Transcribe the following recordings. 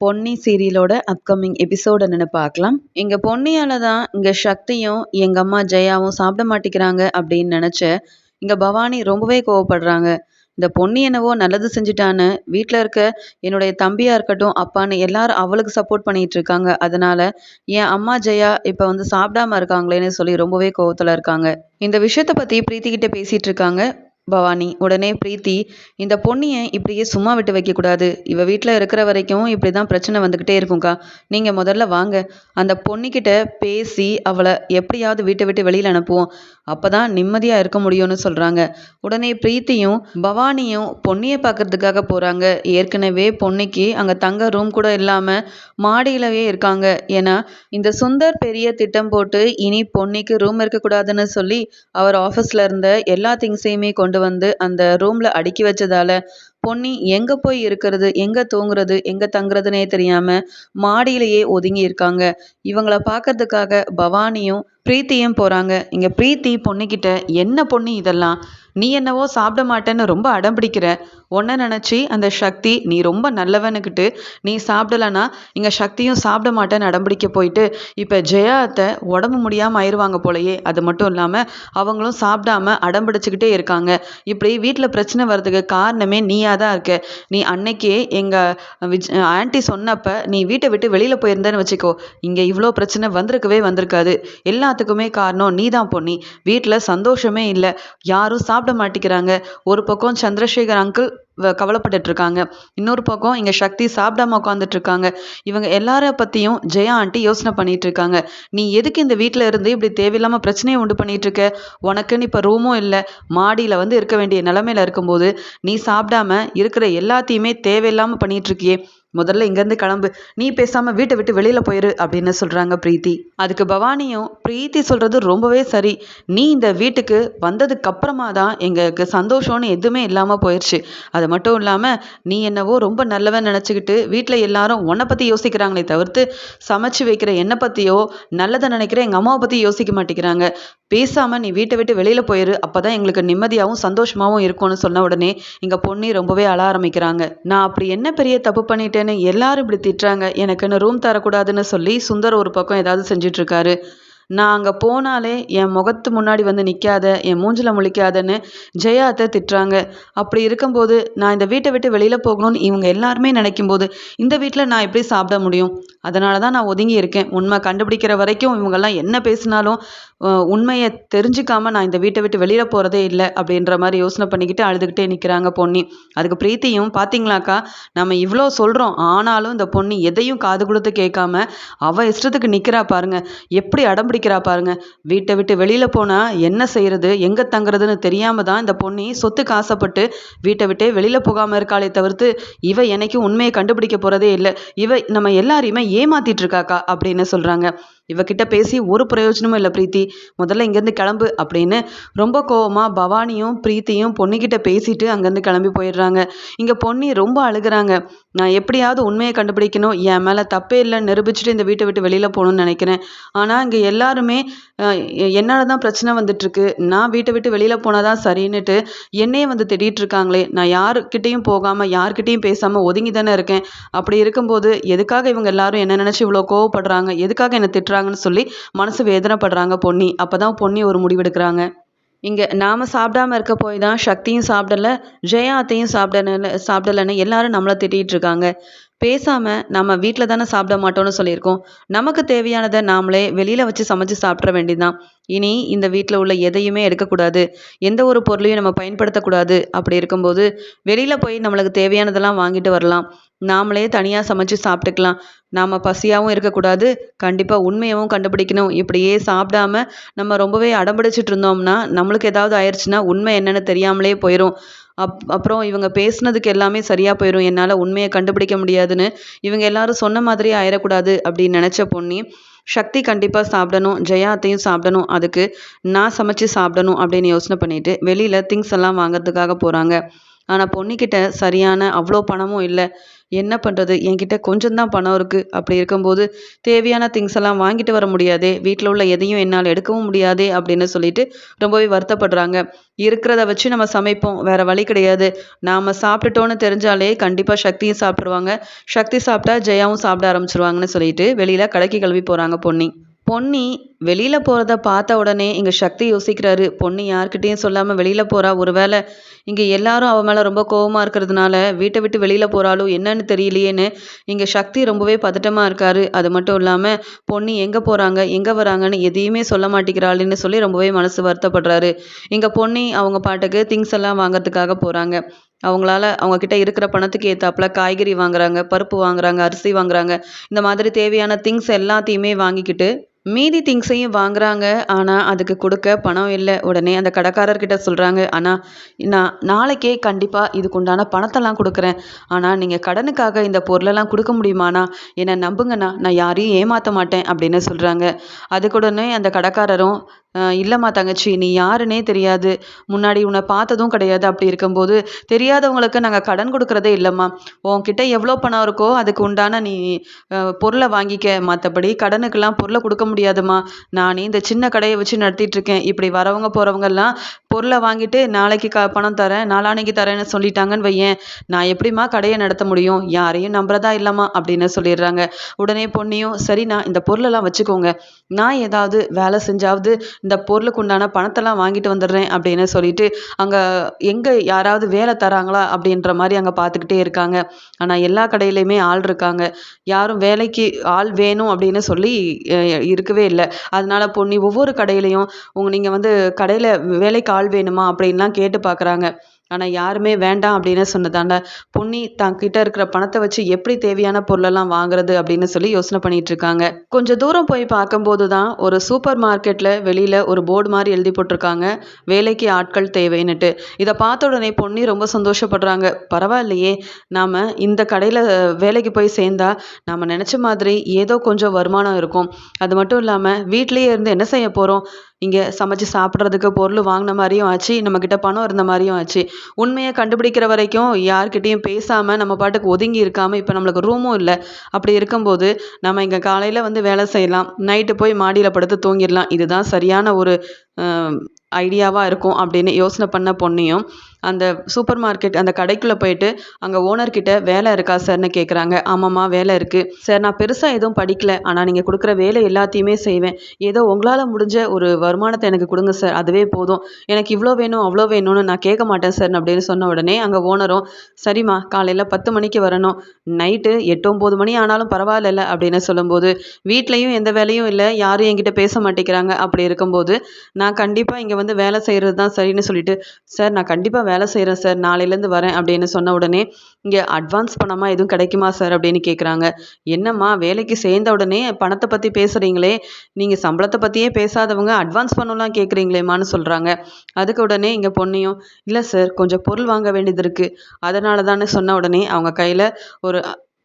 Ponni சீரியலோட upcoming episode என்னென்னு பார்க்கலாம். இங்கே பொன்னியால் தான் இங்கே சக்தியும் எங்கள் அம்மா ஜெயாவும் சாப்பிட மாட்டேங்கிறாங்க அப்படின்னு நினச்ச இங்கே பவானி ரொம்பவே கோவப்படுறாங்க. இந்த பொன்னி என்னவோ நல்லது செஞ்சுட்டான்னு வீட்டில் இருக்க என்னுடைய தம்பியாக இருக்கட்டும் அப்பான்னு எல்லாரும் அவளுக்கு சப்போர்ட் பண்ணிகிட்டு இருக்காங்க. அதனால என் அம்மா ஜெயா இப்போ வந்து சாப்பிடாம இருக்காங்களேன்னு சொல்லி ரொம்பவே கோவத்தில் இருக்காங்க. இந்த விஷயத்தை பற்றி பிரீத்திக்கிட்ட பேசிகிட்டு இருக்காங்க. பவானி உடனே பிரீத்தி இந்த பொண்ணியை இப்படியே சும்மா விட்டு வைக்கக்கூடாது. இவ வீட்டில் இருக்கிற வரைக்கும் இப்படி தான் பிரச்சனை வந்துக்கிட்டே இருக்கும்க்கா. நீங்கள் முதல்ல வாங்க. அந்த பொண்ணிக்கிட்ட பேசி அவளை எப்படியாவது வீட்டை விட்டு வெளியில் அனுப்புவோம். அப்போ தான் நிம்மதியாக இருக்க முடியும்னு சொல்கிறாங்க உடனே பிரீத்தியும் பவானியும் பொன்னியை பார்க்கறதுக்காக போகிறாங்க ஏற்கனவே பொன்னிக்கு அங்கே தங்க ரூம் கூட இல்லாமல் மாடியிலவே இருக்காங்க. ஏன்னா இந்த சுந்தர் பெரிய திட்டம் போட்டு இனி பொன்னிக்கு ரூம் இருக்கக்கூடாதுன்னு சொல்லி அவர் ஆஃபீஸில் இருந்த எல்லா திங்ஸையுமே கொண்டு வந்து அந்த ரூமில் அடுக்கி வச்சதால பொன்னி எங்க போய் இருக்கிறது? எங்க தூங்குறது? எங்க தங்குறதுனே தெரியாம மாடியிலேயே ஒதுங்கி இருக்காங்க. இவங்கள பார்க்கறதுக்காக பவானியும் பிரீத்தியும் போறாங்க. இங்க பிரீத்தி பொண்ணுக்கிட்ட என்ன பொண்ணு இதெல்லாம்? நீ என்னவோ சாப்பிட மாட்டேன்னு ரொம்ப அடம் பிடிக்கிற. ஒன்றை நினச்சி அந்த சக்தி நீ ரொம்ப நல்லவனுக்கிட்டு நீ சாப்பிடலன்னா இங்கே சக்தியும் சாப்பிட மாட்டேன்னு அடம்பிடிக்க போயிட்டு இப்போ ஜெயாத்தை உடம்பு முடியாமல் ஆயிடுவாங்க போலயே. அது மட்டும் இல்லாமல் அவங்களும் சாப்பிடாம அடம்பிடிச்சிக்கிட்டே இருக்காங்க. இப்படி வீட்டில் பிரச்சனை வர்றதுக்கு காரணமே நீயாக தான் இருக்க. நீ அன்னைக்கே எங்கள் விஜ் ஆன்ட்டி சொன்னப்போ நீ வீட்டை விட்டு வெளியில் போயிருந்தேன்னு வச்சுக்கோ. இங்கே இவ்வளோ பிரச்சனை வந்திருக்கவே வந்திருக்காது. எல்லாத்துக்குமே காரணம் நீ தான் பொண்ணி வீட்டில் சந்தோஷமே இல்லை. யாரும் சாப்பிட சாப்பிட மாட்டேங்கிறாங்க. ஒரு பக்கம் சந்திரசேகர் அங்கிள் கவலைப்பட்டுட்டு இருக்காங்க இன்னொரு பக்கம் இங்கே சக்தி சாப்பிடாம உட்காந்துட்டு இருக்காங்க இவங்க எல்லார பற்றியும் ஜெயா ஆண்டி யோசனை பண்ணிட்டு இருக்காங்க நீ எதுக்கு இந்த வீட்டில் இருந்து இப்படி தேவையில்லாமல் பிரச்சனையை உண்டு பண்ணிட்டு இருக்க உனக்குன்னு இப்போ ரூமும் இல்லை. மாடியில் வந்து இருக்க வேண்டிய நிலமையில இருக்கும்போது நீ சாப்பிடாம இருக்கிற எல்லாத்தையுமே தேவையில்லாமல் பண்ணிட்டு இருக்கியே முதல்ல இங்கேருந்து கிளம்பு. நீ பேசாமல் வீட்டை விட்டு வெளியில் போயிரு அப்படின்னு சொல்கிறாங்க பிரீத்தி. அதுக்கு பவானியும் பிரீத்தி சொல்கிறது ரொம்பவே சரி. நீ இந்த வீட்டுக்கு வந்ததுக்கு அப்புறமா தான் எங்களுக்கு சந்தோஷம்னு எதுவுமே இல்லாமல் போயிடுச்சு அது மட்டும் இல்லாமல் நீ என்னவோ ரொம்ப நல்லவன் நினச்சிக்கிட்டு வீட்டில் எல்லாரும் உன்னை பற்றி யோசிக்கிறாங்களே தவிர்த்து சமைச்சு வைக்கிற என்னை பற்றியோ நல்லதை நினைக்கிற எங்கள் அம்மாவை பற்றி யோசிக்க மாட்டேங்கிறாங்க. பேசாமல் நீ வீட்டை விட்டு வெளியில் போயிரு. அப்போ தான் எங்களுக்கு நிம்மதியாகவும் சந்தோஷமாகவும் இருக்கும்னு சொன்ன உடனே எங்கள் பொண்ணி ரொம்பவே அழ ஆரம்பிக்கிறாங்க. நான் அப்படி என்ன பெரிய தப்பு பண்ணிட்டேன் என்னை எல்லாரும் இப்படி திட்டுறாங்க. எனக்குன்னு ரூம் தரக்கூடாதுன்னு சொல்லி சுந்தர் ஒரு பக்கம் ஏதாவது செஞ்சிட்ருக்காரு நான் அங்கே போனாலே என் முகத்து முன்னாடி வந்து நிற்காத என் மூஞ்சில் முழிக்காதன்னு ஜெயாத்த திட்டுறாங்க. அப்படி இருக்கும்போது நான் இந்த வீட்டை விட்டு வெளியில் போகணும்னு இவங்க எல்லாருமே நினைக்கும் போது இந்த வீட்டில் நான் எப்படி சாப்பிட முடியும்? அதனால தான் நான் ஒதுங்கி இருக்கேன். உண்மை கண்டுபிடிக்கிற வரைக்கும் இவங்கெல்லாம் என்ன பேசினாலும் உண்மையை தெரிஞ்சுக்காம நான் இந்த வீட்டை விட்டு வெளியில் போகிறதே இல்லை அப்படின்ற மாதிரி யோசனை பண்ணிக்கிட்டு அழுதுகிட்டே நிற்கிறாங்க பொன்னி. அதுக்கு பிரீத்தியும் பார்த்தீங்களாக்கா நம்ம இவ்வளோ சொல்கிறோம் ஆனாலும் இந்த பொண்ணு எதையும் காது கொடுத்து கேட்காம அவள் இஷ்டத்துக்கு நிற்கிறா பாருங்க. எப்படி அடம் பிடிக்கிறா பாருங்க. வீட்டை விட்டு வெளியில் போனால் என்ன செய்கிறது எங்கே தங்குறதுன்னு தெரியாமல் தான் இந்த பொண்ணி சொத்துக்கு ஆசைப்பட்டு வீட்டை விட்டே வெளியில் போகாமல் இருக்காளே தவிர்த்து இவ என்னைக்கும் உண்மையை கண்டுபிடிக்க போகிறதே இல்லை. இவ நம்ம எல்லாரையுமே ஏமாத்திட்டு இருக்காக்கா அப்படின்னு சொல்கிறாங்க இவகிட்ட பேசி ஒரு பிரயோஜனமும் இல்லை பிரீத்தி. முதல்ல இங்கேருந்து கிளம்பு அப்படின்னு ரொம்ப கோவமாக பவானியும் பிரீத்தியும் பொண்ணுக்கிட்ட பேசிட்டு அங்கேருந்து கிளம்பி போயிடுறாங்க. இங்கே பொன்னி ரொம்ப அழுகிறாங்க. நான் எப்படியாவது உண்மையை கண்டுபிடிக்கணும். என் மேலே தப்பே இல்லைன்னு நிரூபிச்சுட்டு இந்த வீட்டை விட்டு வெளியில் போகணும்னு நினைக்கிறேன். ஆனால் இங்கே எல்லாருமே என்னால் தான் பிரச்சனை வந்துட்டுருக்கு. நான் வீட்டை விட்டு வெளியில் போனால் தான் சரின்னுட்டு என்னையே வந்து திட்டிகிட்டு இருக்காங்களே. நான் யாருக்கிட்டேயும் போகாமல் யார்கிட்டேயும் பேசாமல் ஒதுங்கி தானே இருக்கேன். அப்படி இருக்கும்போது எதுக்காக இவங்க எல்லாரும் என்ன நினச்சி இவ்வளோ கோவப்படுறாங்க? எதுக்காக என்னை திட்டுறாங்கன்னு சொல்லி மனசு வேதனைப்படுறாங்க பொன்னி. அப்போ தான் பொன்னி ஒரு முடிவெடுக்கிறாங்க. இங்கே நாம் சாப்பிடாம இருக்க போய் தான் சக்தியும் சாப்பிடல ஜெயா அத்தையும் சாப்பிடல சாப்பிடலன்னு எல்லாரும் நம்மளை திட்டிகிட்டு இருக்காங்க. பேசாமல் நம்ம வீட்டில் தானே சாப்பிட மாட்டோம்னு சொல்லியிருக்கோம். நமக்கு தேவையானதை நாமளே வெளியில் வச்சு சமைச்சு சாப்பிட்ற வேண்டியதுதான். இனி இந்த வீட்டில் உள்ள எதையுமே எடுக்கக்கூடாது. எந்த ஒரு பொருளையும் நம்ம பயன்படுத்தக்கூடாது. அப்படி இருக்கும்போது வெளியில் போய் நம்மளுக்கு தேவையானதெல்லாம் வாங்கிட்டு வரலாம். நாமளே தனியாக சமைச்சு சாப்பிட்டுக்கலாம். நாம் பசியாகவும் இருக்கக்கூடாது. கண்டிப்பாக உண்மையாகவும் கண்டுபிடிக்கணும். இப்படியே சாப்பிடாம நம்ம ரொம்பவே அடம்பிடிச்சிட்டு இருந்தோம்னா நம்மளுக்கு ஏதாவது ஆயிடுச்சுன்னா உண்மை என்னென்னு தெரியாமலே போயிடும் அப் அப்புறம் இவங்க பேசுனதுக்கு எல்லாமே சரியாக போயிடும் என்னால் உண்மையை கண்டுபிடிக்க முடியாதுன்னு. இவங்க எல்லாரும் சொன்ன மாதிரியே ஆயிடக்கூடாது அப்படின்னு நினச்ச பொண்ணி சக்தி கண்டிப்பாக சாப்பிடணும். ஜெயாத்தையும் சாப்பிடணும். அதுக்கு நான் சமைச்சு சாப்பிடணும் அப்படின்னு யோசனை பண்ணிட்டு வெளியில் திங்ஸ் எல்லாம் வாங்குறதுக்காக போகிறாங்க ஆனால் பொண்ணுக்கிட்ட சரியான அவ்வளோ பணமும் இல்லை. என்ன பண்ணுறது என்கிட்ட கொஞ்சம் தான் பணம் இருக்குது அப்படி இருக்கும்போது தேவையான திங்ஸ் எல்லாம் வாங்கிட்டு வர முடியாதே வீட்டில் உள்ள எதையும் என்னால் எடுக்கவும் முடியாதே அப்படின்னு சொல்லிட்டு ரொம்பவே வருத்தப்படுறாங்க. இருக்கிறத வச்சு நம்ம சமைப்போம். வேறு வழி கிடையாது. நாம் சாப்பிட்டுட்டோன்னு தெரிஞ்சாலே கண்டிப்பாக சக்தியும் சாப்பிட்ருவாங்க சக்தி சாப்பிட்டா ஜெயாவும் சாப்பிட ஆரம்பிச்சிருவாங்கன்னு சொல்லிட்டு வெளியில் கடைக்கு கிளம்பி போகிறாங்க பொன்னி. பொன்னி வெளியில் போகிறத பார்த்த உடனே இங்கே சக்தி யோசிக்கிறாரு. பொன்னி யார்கிட்டேயும் சொல்லாமல் வெளியில் போகிறா ஒருவேளை இங்கே எல்லாரும் அவன் மேலே ரொம்ப கோவமாக இருக்கிறதுனால வீட்டை விட்டு வெளியில் போகிறாளோ என்னன்னு தெரியலையேன்னு இங்கே சக்தி ரொம்பவே பதட்டமாக இருக்காரு. அது மட்டும் இல்லாமல் பொன்னி எங்கே போகிறாங்க எங்கே வராங்கன்னு எதையுமே சொல்ல மாட்டேங்கிறாள்னு சொல்லி ரொம்பவே மனசு வருத்தப்படுறாரு. இங்கே பொன்னி அவங்க பாட்டுக்கு திங்ஸ் எல்லாம் வாங்குறதுக்காக போகிறாங்க அவங்களால அவங்கக்கிட்ட இருக்கிற பணத்துக்கு ஏற்றாப்புல காய்கறி வாங்குறாங்க பருப்பு வாங்குறாங்க அரிசி வாங்குறாங்க. இந்த மாதிரி தேவையான திங்ஸ் எல்லாத்தையுமே வாங்கிக்கிட்டு மீதி திங்ஸையும் வாங்குறாங்க. ஆனால் அதுக்கு கொடுக்க பணம் இல்லை. உடனே அந்த கடைக்காரர்கிட்ட சொல்கிறாங்க ஆனால் நான் நாளைக்கே கண்டிப்பாக இதுக்கு உண்டான பணத்தெல்லாம் கொடுக்குறேன். ஆனால் நீங்கள் கடனுக்காக இந்த பொருளெல்லாம் கொடுக்க முடியுமாண்ணா? என்னை நம்புங்கண்ணா. நான் யாரையும் ஏமாற்ற மாட்டேன். அப்படின்னு சொல்கிறாங்க அதுக்குடனே அந்த கடைக்காரரும் இல்லைம்மா தங்கச்சி நீ யாருன்னே தெரியாது. முன்னாடி உன்னை பார்த்ததும் கிடையாது. அப்படி இருக்கும்போது தெரியாதவங்களுக்கு நாங்கள் கடன் கொடுக்குறதே இல்லைம்மா. உன்கிட்ட எவ்வளோ பணம் இருக்கோ அதுக்கு உண்டான நீ பொருளை வாங்கிக்க. மற்றபடி கடனுக்கெல்லாம் பொருளை கொடுக்க முடியாதும்மா. நானே இந்த சின்ன கடையை வச்சு நடத்திட்டு இருக்கேன். இப்படி வரவங்க போகிறவங்கெல்லாம் பொருளை வாங்கிட்டு நாளைக்கு க பணம் தரேன் நாளானைக்கு தரேன்னு சொல்லிட்டாங்கன்னு வையேன். நான் எப்படிம்மா கடையை நடத்த முடியும்? யாரையும் நம்புறதா இல்லைம்மா அப்படின்னு சொல்லிடுறாங்க. உடனே பொண்ணையும் சரிண்ணா இந்த பொருளெல்லாம் வச்சுக்கோங்க. நான் ஏதாவது வேலை செஞ்சாவது இந்த பொருளுக்கு உண்டான பணத்தெல்லாம் வாங்கிட்டு வந்துடுறேன் அப்படின்னு சொல்லிட்டு அங்கே எங்கே யாராவது வேலை தராங்களா அப்படின்ற மாதிரி அங்கே பார்த்துக்கிட்டே இருக்காங்க. ஆனால் எல்லா கடையிலையுமே ஆள் இருக்காங்க. யாரும் வேலைக்கு ஆள் வேணும் அப்படின்னு சொல்லி இருக்கவே இல்லை. அதனால பொன்னி ஒவ்வொரு கடையிலையும் உங்க நீங்கள் வந்து கடையில் வேலைக்கு ஆள் வேணுமா அப்படின்லாம் கேட்டு பார்க்குறாங்க. ஆனால் யாருமே வேண்டாம் அப்படின்னு சொன்னதாண்ட பொன்னி தான் கிட்ட இருக்கிற பணத்தை வச்சு எப்படி தேவையான பொருளெல்லாம் வாங்குறது அப்படின்னு சொல்லி யோசனை பண்ணிட்டு இருக்காங்க. கொஞ்சம் தூரம் போய் பார்க்கும்போது தான் ஒரு சூப்பர் மார்க்கெட்டில் வெளியில் ஒரு போர்டு மாதிரி எழுதி போட்டிருக்காங்க. வேலைக்கு ஆட்கள் தேவைன்னுட்டு. இதை பார்த்த உடனே பொன்னி ரொம்ப சந்தோஷப்படுறாங்க. பரவாயில்லையே நாம் இந்த கடையில் வேலைக்கு போய் சேர்ந்தா நாம் நினச்ச மாதிரி ஏதோ கொஞ்சம் வருமானம் இருக்கும். அது மட்டும் இல்லாமல் வீட்லேயே இருந்து என்ன செய்ய போகிறோம் இங்கே சமைச்சு சாப்பிட்றதுக்கு பொருள் வாங்கின மாதிரியும் ஆச்சு நம்மக்கிட்ட பணம் இருந்த மாதிரியும் ஆச்சு. உண்மையை கண்டுபிடிக்கிற வரைக்கும் யார்கிட்டேயும் பேசாமல் நம்ம பாட்டுக்கு ஒதுங்கி இருக்காமல் இப்போ நம்மளுக்கு ரூமும் இல்லை. அப்படி இருக்கும்போது நம்ம இங்கே காலையில் வந்து வேலை செய்யலாம். நைட்டு போய் மாடியில் படுத்து தூங்கிடலாம். இதுதான் சரியான ஒரு ஐடியாவாக இருக்கும் அப்படின்னு யோசனை பண்ண பொண்ணையும் அந்த சூப்பர் மார்க்கெட் அந்த கடைக்குள்ளே போயிட்டு அங்கே ஓனர்கிட்ட வேலை இருக்கா சார்னு கேட்குறாங்க ஆமாம்மா வேலை இருக்குது சார் நான் பெருசாக எதுவும் படிக்கல. ஆனால் நீங்கள் கொடுக்குற வேலை எல்லாத்தையுமே செய்வேன். ஏதோ உங்களால் முடிஞ்ச ஒரு வருமானத்தை எனக்கு கொடுங்க சார் அதுவே போதும். எனக்கு இவ்வளோ வேணும் அவ்வளோ வேணும்னு நான் கேட்க மாட்டேன் சார் அப்படின்னு சொன்ன உடனே அங்கே ஓனரும் சரிம்மா காலையில் பத்து மணிக்கு வரணும். நைட்டு எட்டு ஒம்பது மணி ஆனாலும் பரவாயில்ல அப்படின்னு சொல்லும்போது வீட்லேயும் எந்த வேலையும் இல்லை யாரும் என்கிட்ட பேச மாட்டேங்கிறாங்க. அப்படி இருக்கும்போது நான் கண்டிப்பாக இங்கே வந்து வேலை செய்கிறது தான் சரின்னு சொல்லிட்டு சார் நான் கண்டிப்பாக வேலை செய்கிறேன் சார் நாளையிலேருந்து வரேன் அப்படின்னு சொன்ன உடனே இங்கே அட்வான்ஸ் பணமாக எதுவும் கிடைக்குமா சார் அப்படின்னு கேட்குறாங்க என்னம்மா வேலைக்கு சேர்ந்த உடனே பணத்தை பற்றி பேசுகிறீங்களே நீங்கள் சம்பளத்தை பற்றியே பேசாதவங்க அட்வான்ஸ் பணம்லாம் கேட்குறீங்களேம்மான்னு சொல்கிறாங்க அதுக்கு உடனே இங்கே பொண்ணையும் இல்லை சார் கொஞ்சம் பொருள் வாங்க வேண்டியது இருக்குது அதனால தானே சொன்ன உடனே அவங்க கையில் ஒரு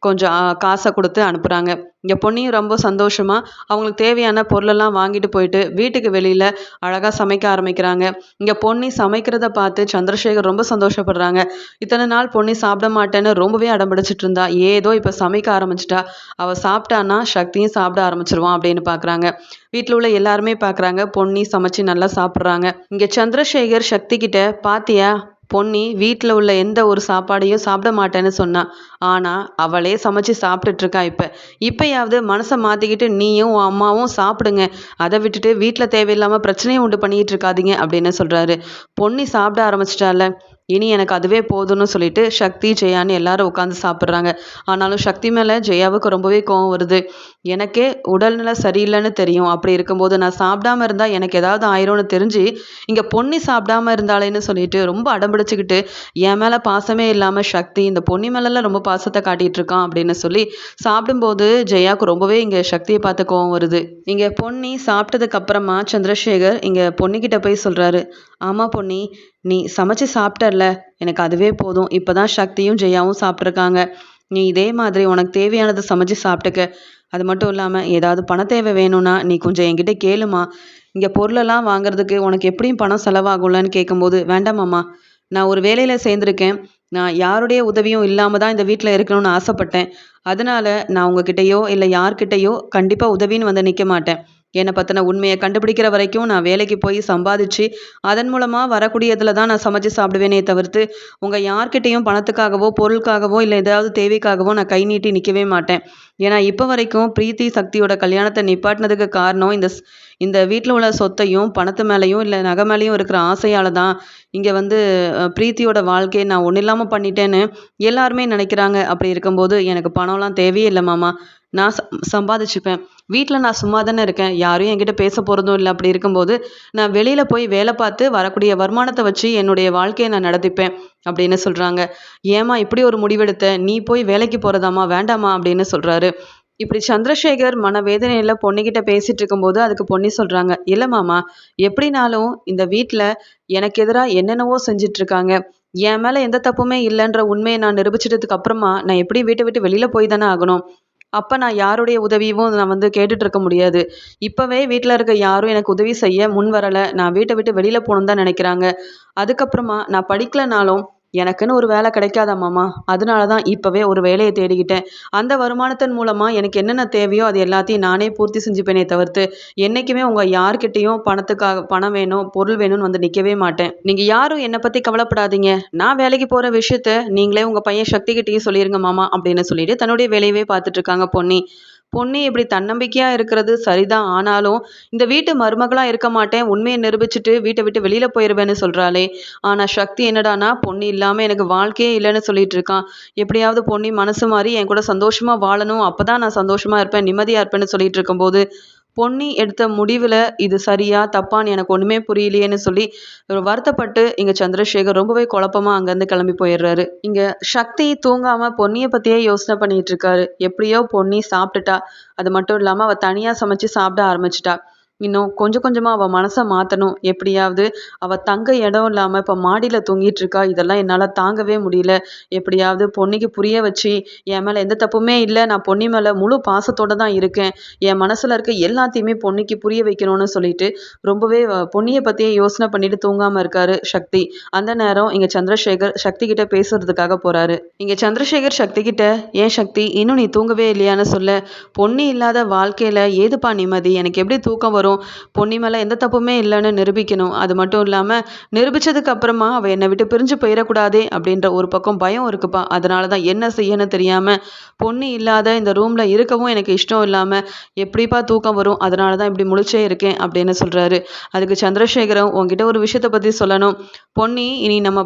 கொஞ்சம் காசை கொடுத்து அனுப்புகிறாங்க இங்கே பொண்ணையும் ரொம்ப சந்தோஷமாக அவங்களுக்கு தேவையான பொருளெல்லாம் வாங்கிட்டு போயிட்டு வீட்டுக்கு வெளியில் அழகாக சமைக்க ஆரம்பிக்கிறாங்க. இங்கே பொண்ணி சமைக்கிறத பார்த்து சந்திரசேகர் ரொம்ப சந்தோஷப்படுறாங்க. இத்தனை நாள் பொண்ணி சாப்பிட மாட்டேன்னு ரொம்பவே அடம்பிடிச்சிட்டு இருந்தா. ஏதோ இப்போ சமைக்க ஆரம்பிச்சிட்டா. அவள் சாப்பிட்டான்னா சக்தியும் சாப்பிட ஆரம்பிச்சிருவான் அப்படின்னு பார்க்குறாங்க வீட்டில் உள்ள எல்லாருமே பார்க்குறாங்க பொண்ணி சமைச்சு நல்லா சாப்பிட்றாங்க. இங்கே சந்திரசேகர் சக்தி கிட்ட பாத்தியா? பொன்னி வீட்டில் உள்ள எந்த ஒரு சாப்பாடையும் சாப்பிட மாட்டேன்னு சொன்னான் ஆனால் அவளே சமைச்சு சாப்பிட்டுட்ருக்கா இப்போ. இப்போயாவது மனசை மாற்றிக்கிட்டு நீயும் உன் அம்மாவும் சாப்பிடுங்க. அதை விட்டுட்டு வீட்டில் தேவையில்லாமல் பிரச்சனையும் உண்டு பண்ணிகிட்டு இருக்காதீங்க அப்படின்னு சொல்கிறாரு பொன்னி சாப்பிட ஆரம்பிச்சிட்டால இனி எனக்கு அதுவே போதும்னு சொல்லிட்டு சக்தி ஜெயான்னு எல்லாரும் உட்காந்து சாப்பிட்றாங்க. ஆனாலும் சக்தி மேலே ஜெயாவுக்கு ரொம்பவே கோவம் வருது. எனக்கே உடல்நிலை சரியில்லைன்னு தெரியும். அப்படி இருக்கும்போது நான் சாப்பிடாம இருந்தால் எனக்கு ஏதாவது ஆயிரும்னு தெரிஞ்சு இங்கே பொன்னி சாப்பிடாம இருந்தாலேன்னு சொல்லிட்டு ரொம்ப அடம்பிடிச்சுக்கிட்டு என் மேலே பாசமே இல்லாமல் சக்தி இந்த பொன்னி மேலெல்லாம் ரொம்ப பாசத்தை காட்டிகிட்டு இருக்கான் அப்படின்னு சொல்லி சாப்பிடும்போது ஜெயாவுக்கு ரொம்பவே இங்கே சக்தியை பார்த்து கோவம் வருது. இங்கே பொன்னி சாப்பிட்டதுக்கு அப்புறமா சந்திரசேகர் இங்கே பொன்னிக்கிட்ட போய் சொல்கிறாரு ஆமாம் பொன்னி நீ சமைச்சு சாப்பிட்டல்ல. எனக்கு அதுவே போதும். இப்போ தான் சக்தியும் ஜெயாவும் சாப்பிட்ருக்காங்க நீ இதே மாதிரி உனக்கு தேவையானதை சமைச்சு சாப்பிட்டுக்க. அது மட்டும் இல்லாமல் ஏதாவது பண தேவை வேணும்னா நீ கொஞ்சம் என்கிட்ட கேளுமா. இங்கே பொருளெல்லாம் வாங்குறதுக்கு உனக்கு எப்படியும் பணம் செலவாகும்லன்னு கேட்கும்போது வேண்டாமாம்மா நான் ஒரு வேலையில் சேர்ந்துருக்கேன். நான் யாருடைய உதவியும் இல்லாமல் தான் இந்த வீட்டில் இருக்கணும்னு ஆசைப்பட்டேன். அதனால நான் உங்ககிட்டயோ இல்லை யார்கிட்டயோ கண்டிப்பாக உதவின்னு வந்து நிற்க மாட்டேன். என்னை பற்றின உண்மையை கண்டுபிடிக்கிற வரைக்கும் நான் வேலைக்கு போய் சம்பாதிச்சு அதன் மூலமாக வரக்கூடியதில் தான் நான் சமைச்சு சாப்பிடுவேனே தவிர்த்து உங்கள் யார்கிட்டேயும் பணத்துக்காகவோ பொருளுக்காகவோ இல்லை ஏதாவது தேவைக்காகவோ நான் கை நீட்டி நிற்கவே மாட்டேன். ஏன்னா இப்போ வரைக்கும் பிரீத்தி சக்தியோட கல்யாணத்தை நிப்பாட்டினதுக்கு காரணம் இந்த இந்த வீட்டில் உள்ள சொத்தையும் பணத்து மேலேயும் இல்லை நகை மேலேயும் இருக்கிற ஆசையால் தான் இங்கே வந்து பிரீத்தியோட வாழ்க்கையை நான் ஒன்றும் இல்லாமல் பண்ணிட்டேன்னு எல்லாருமே நினைக்கிறாங்க. அப்படி இருக்கும்போது எனக்கு பணம்லாம் தேவையே இல்லை மாமா. நான் சம்பாதிச்சுப்பேன். வீட்டில் நான் சும்மா தானே இருக்கேன். யாரும் என்கிட்ட பேச போகிறதும் இல்லை. அப்படி இருக்கும்போது நான் வெளியில் போய் வேலை பார்த்து வரக்கூடிய வருமானத்தை வச்சு என்னுடைய வாழ்க்கையை நான் நடத்திப்பேன் அப்படின்னு சொல்கிறாங்க ஏமா இப்படி ஒரு முடிவெடுத்த? நீ போய் வேலைக்கு போகிறதாம்மா வேண்டாமா? அப்படின்னு சொல்கிறாரு இப்படி சந்திரசேகர் மனவேதனையில் பொண்ணுக்கிட்ட பேசிகிட்டு இருக்கும்போது அதுக்கு பொண்ணி சொல்கிறாங்க இல்லை மாமா எப்படினாலும் இந்த வீட்டில் எனக்கு எதிராக என்னென்னவோ செஞ்சிட்ருக்காங்க என் மேலே எந்த தப்புமே இல்லைன்ற உண்மையை நான் நிரூபிச்சிட்டதுக்கு அப்புறமா நான் எப்படி வீட்டை விட்டு வெளியில் போய் தானே ஆகணும்? அப்போ நான் யாருடைய உதவியும் நான் வந்து கேட்டுட்டு இருக்க முடியாது. இப்போவே வீட்டில் இருக்க யாரும் எனக்கு உதவி செய்ய முன் வரலை நான் வீட்டை விட்டு வெளியில் போகணுன்னு தான் நினைக்கிறாங்க. அதுக்கப்புறமா நான் படிக்கலைனாலும் எனக்குன்னு ஒரு வேலை கிடைக்காதா மாமா? அதனால தான் இப்போவே ஒரு வேலையை தேடிக்கிட்டேன். அந்த வருமானத்தின் மூலமாக எனக்கு என்னென்ன தேவையோ அது எல்லாத்தையும் நானே பூர்த்தி செஞ்சுப்பேனே தவிர்த்து என்றைக்குமே உங்கள் யார்கிட்டேயும் பணத்துக்காக பணம் வேணும் பொருள் வேணும்னு வந்து நிற்கவே மாட்டேன். நீங்கள் யாரும் என்னை பற்றி கவலைப்படாதீங்க. நான் வேலைக்கு போகிற விஷயத்த நீங்களே உங்கள் பையன் சக்திகிட்டேயும் சொல்லிடுங்க மாமா அப்படின்னு சொல்லிட்டு தன்னுடைய வேலையவே பார்த்துட்ருக்காங்க பொன்னி. பொண்ணு இப்படி தன்னம்பிக்கையாக இருக்கிறது சரிதான். ஆனாலும் இந்த வீட்டு மருமகளாக இருக்க மாட்டேன் உண்மையை நிரூபிச்சுட்டு வீட்டை விட்டு வெளியில் போயிடுவேன்னு சொல்கிறாளே ஆனால் சக்தி என்னடானா பொண்ணு இல்லாமல் எனக்கு வாழ்க்கையே இல்லைன்னு சொல்லிட்டு இருக்கான். எப்படியாவது பொண்ணு மனசு மாதிரி என் கூட சந்தோஷமாக வாழணும். அப்போ தான் நான் சந்தோஷமாக இருப்பேன் நிம்மதியாக இருப்பேன்னு சொல்லிட்டு இருக்கும்போது பொன்னி எடுத்த முடிவில் இது சரியா தப்பான்னு எனக்கு ஒன்றுமே புரியலையேன்னு சொல்லி வருத்தப்பட்டு இங்கே சந்திரசேகர் ரொம்பவே குழப்பமாக அங்கேருந்து கிளம்பி போயிடுறாரு. இங்கே சக்தி தூங்காமல் பொன்னியை பற்றியே யோசனை பண்ணிகிட்டு இருக்காரு. எப்படியோ பொன்னி சாப்பிட்டுட்டா. அது மட்டும் இல்லாமல் அவள் தனியாக சமைச்சு சாப்பிட ஆரம்பிச்சிட்டா. இன்னும் கொஞ்சம் கொஞ்சமாக அவள் மனசை மாற்றணும் எப்படியாவது அவள் தங்க இடம் இல்லாமல் இப்போ மாடியில் தூங்கிட்டு இருக்கா. இதெல்லாம் என்னால் தாங்கவே முடியல. எப்படியாவது பொன்னிக்கு புரிய வச்சு என் மேலே எந்த தப்புமே இல்லை. நான் பொன்னி மேலே முழு பாசத்தோடு தான் இருக்கேன். என் மனசில் இருக்க எல்லாத்தையுமே பொன்னிக்கு புரிய வைக்கணும்னு சொல்லிட்டு ரொம்பவே பொன்னியை பற்றியே யோசனை பண்ணிட்டு தூங்காமல் இருக்காரு சக்தி. அந்த நேரம் இங்கே சந்திரசேகர் சக்தி கிட்ட பேசுறதுக்காக போகிறாரு இங்கே சந்திரசேகர் சக்தி கிட்ட ஏன் சக்தி இன்னும் நீ தூங்கவே இல்லையான்னு சொல்ல. பொன்னி இல்லாத வாழ்க்கையில் ஏதுப்பா நிம்மதி? எனக்கு எப்படி தூக்கம் வரும்? அப்புறம் பொன்னி மேலே எந்த தப்புமே இல்லைன்னு நிரூபிக்கணும். அது மட்டும் இல்லாமல் நிரூபித்ததுக்கு அப்புறமா அவள் என்னை விட்டு பிரிஞ்சு போயிடக்கூடாதே அப்படின்ற ஒரு பக்கம் பயம் இருக்குப்பா. அதனால தான் என்ன செய்யணும் தெரியாமல் பொன்னி இல்லாத இந்த ரூமில் இருக்கவும் எனக்கு இஷ்டம் இல்லாமல் எப்படிப்பா தூக்கம் வரும்? அதனால தான் இப்படி முழிச்சே இருக்கேன் அப்படின்னு சொல்கிறாரு அதுக்கு சந்திரசேகரம் உங்ககிட்ட ஒரு விஷயத்தை பற்றி சொல்லணும். பொன்னி இனி நம்ம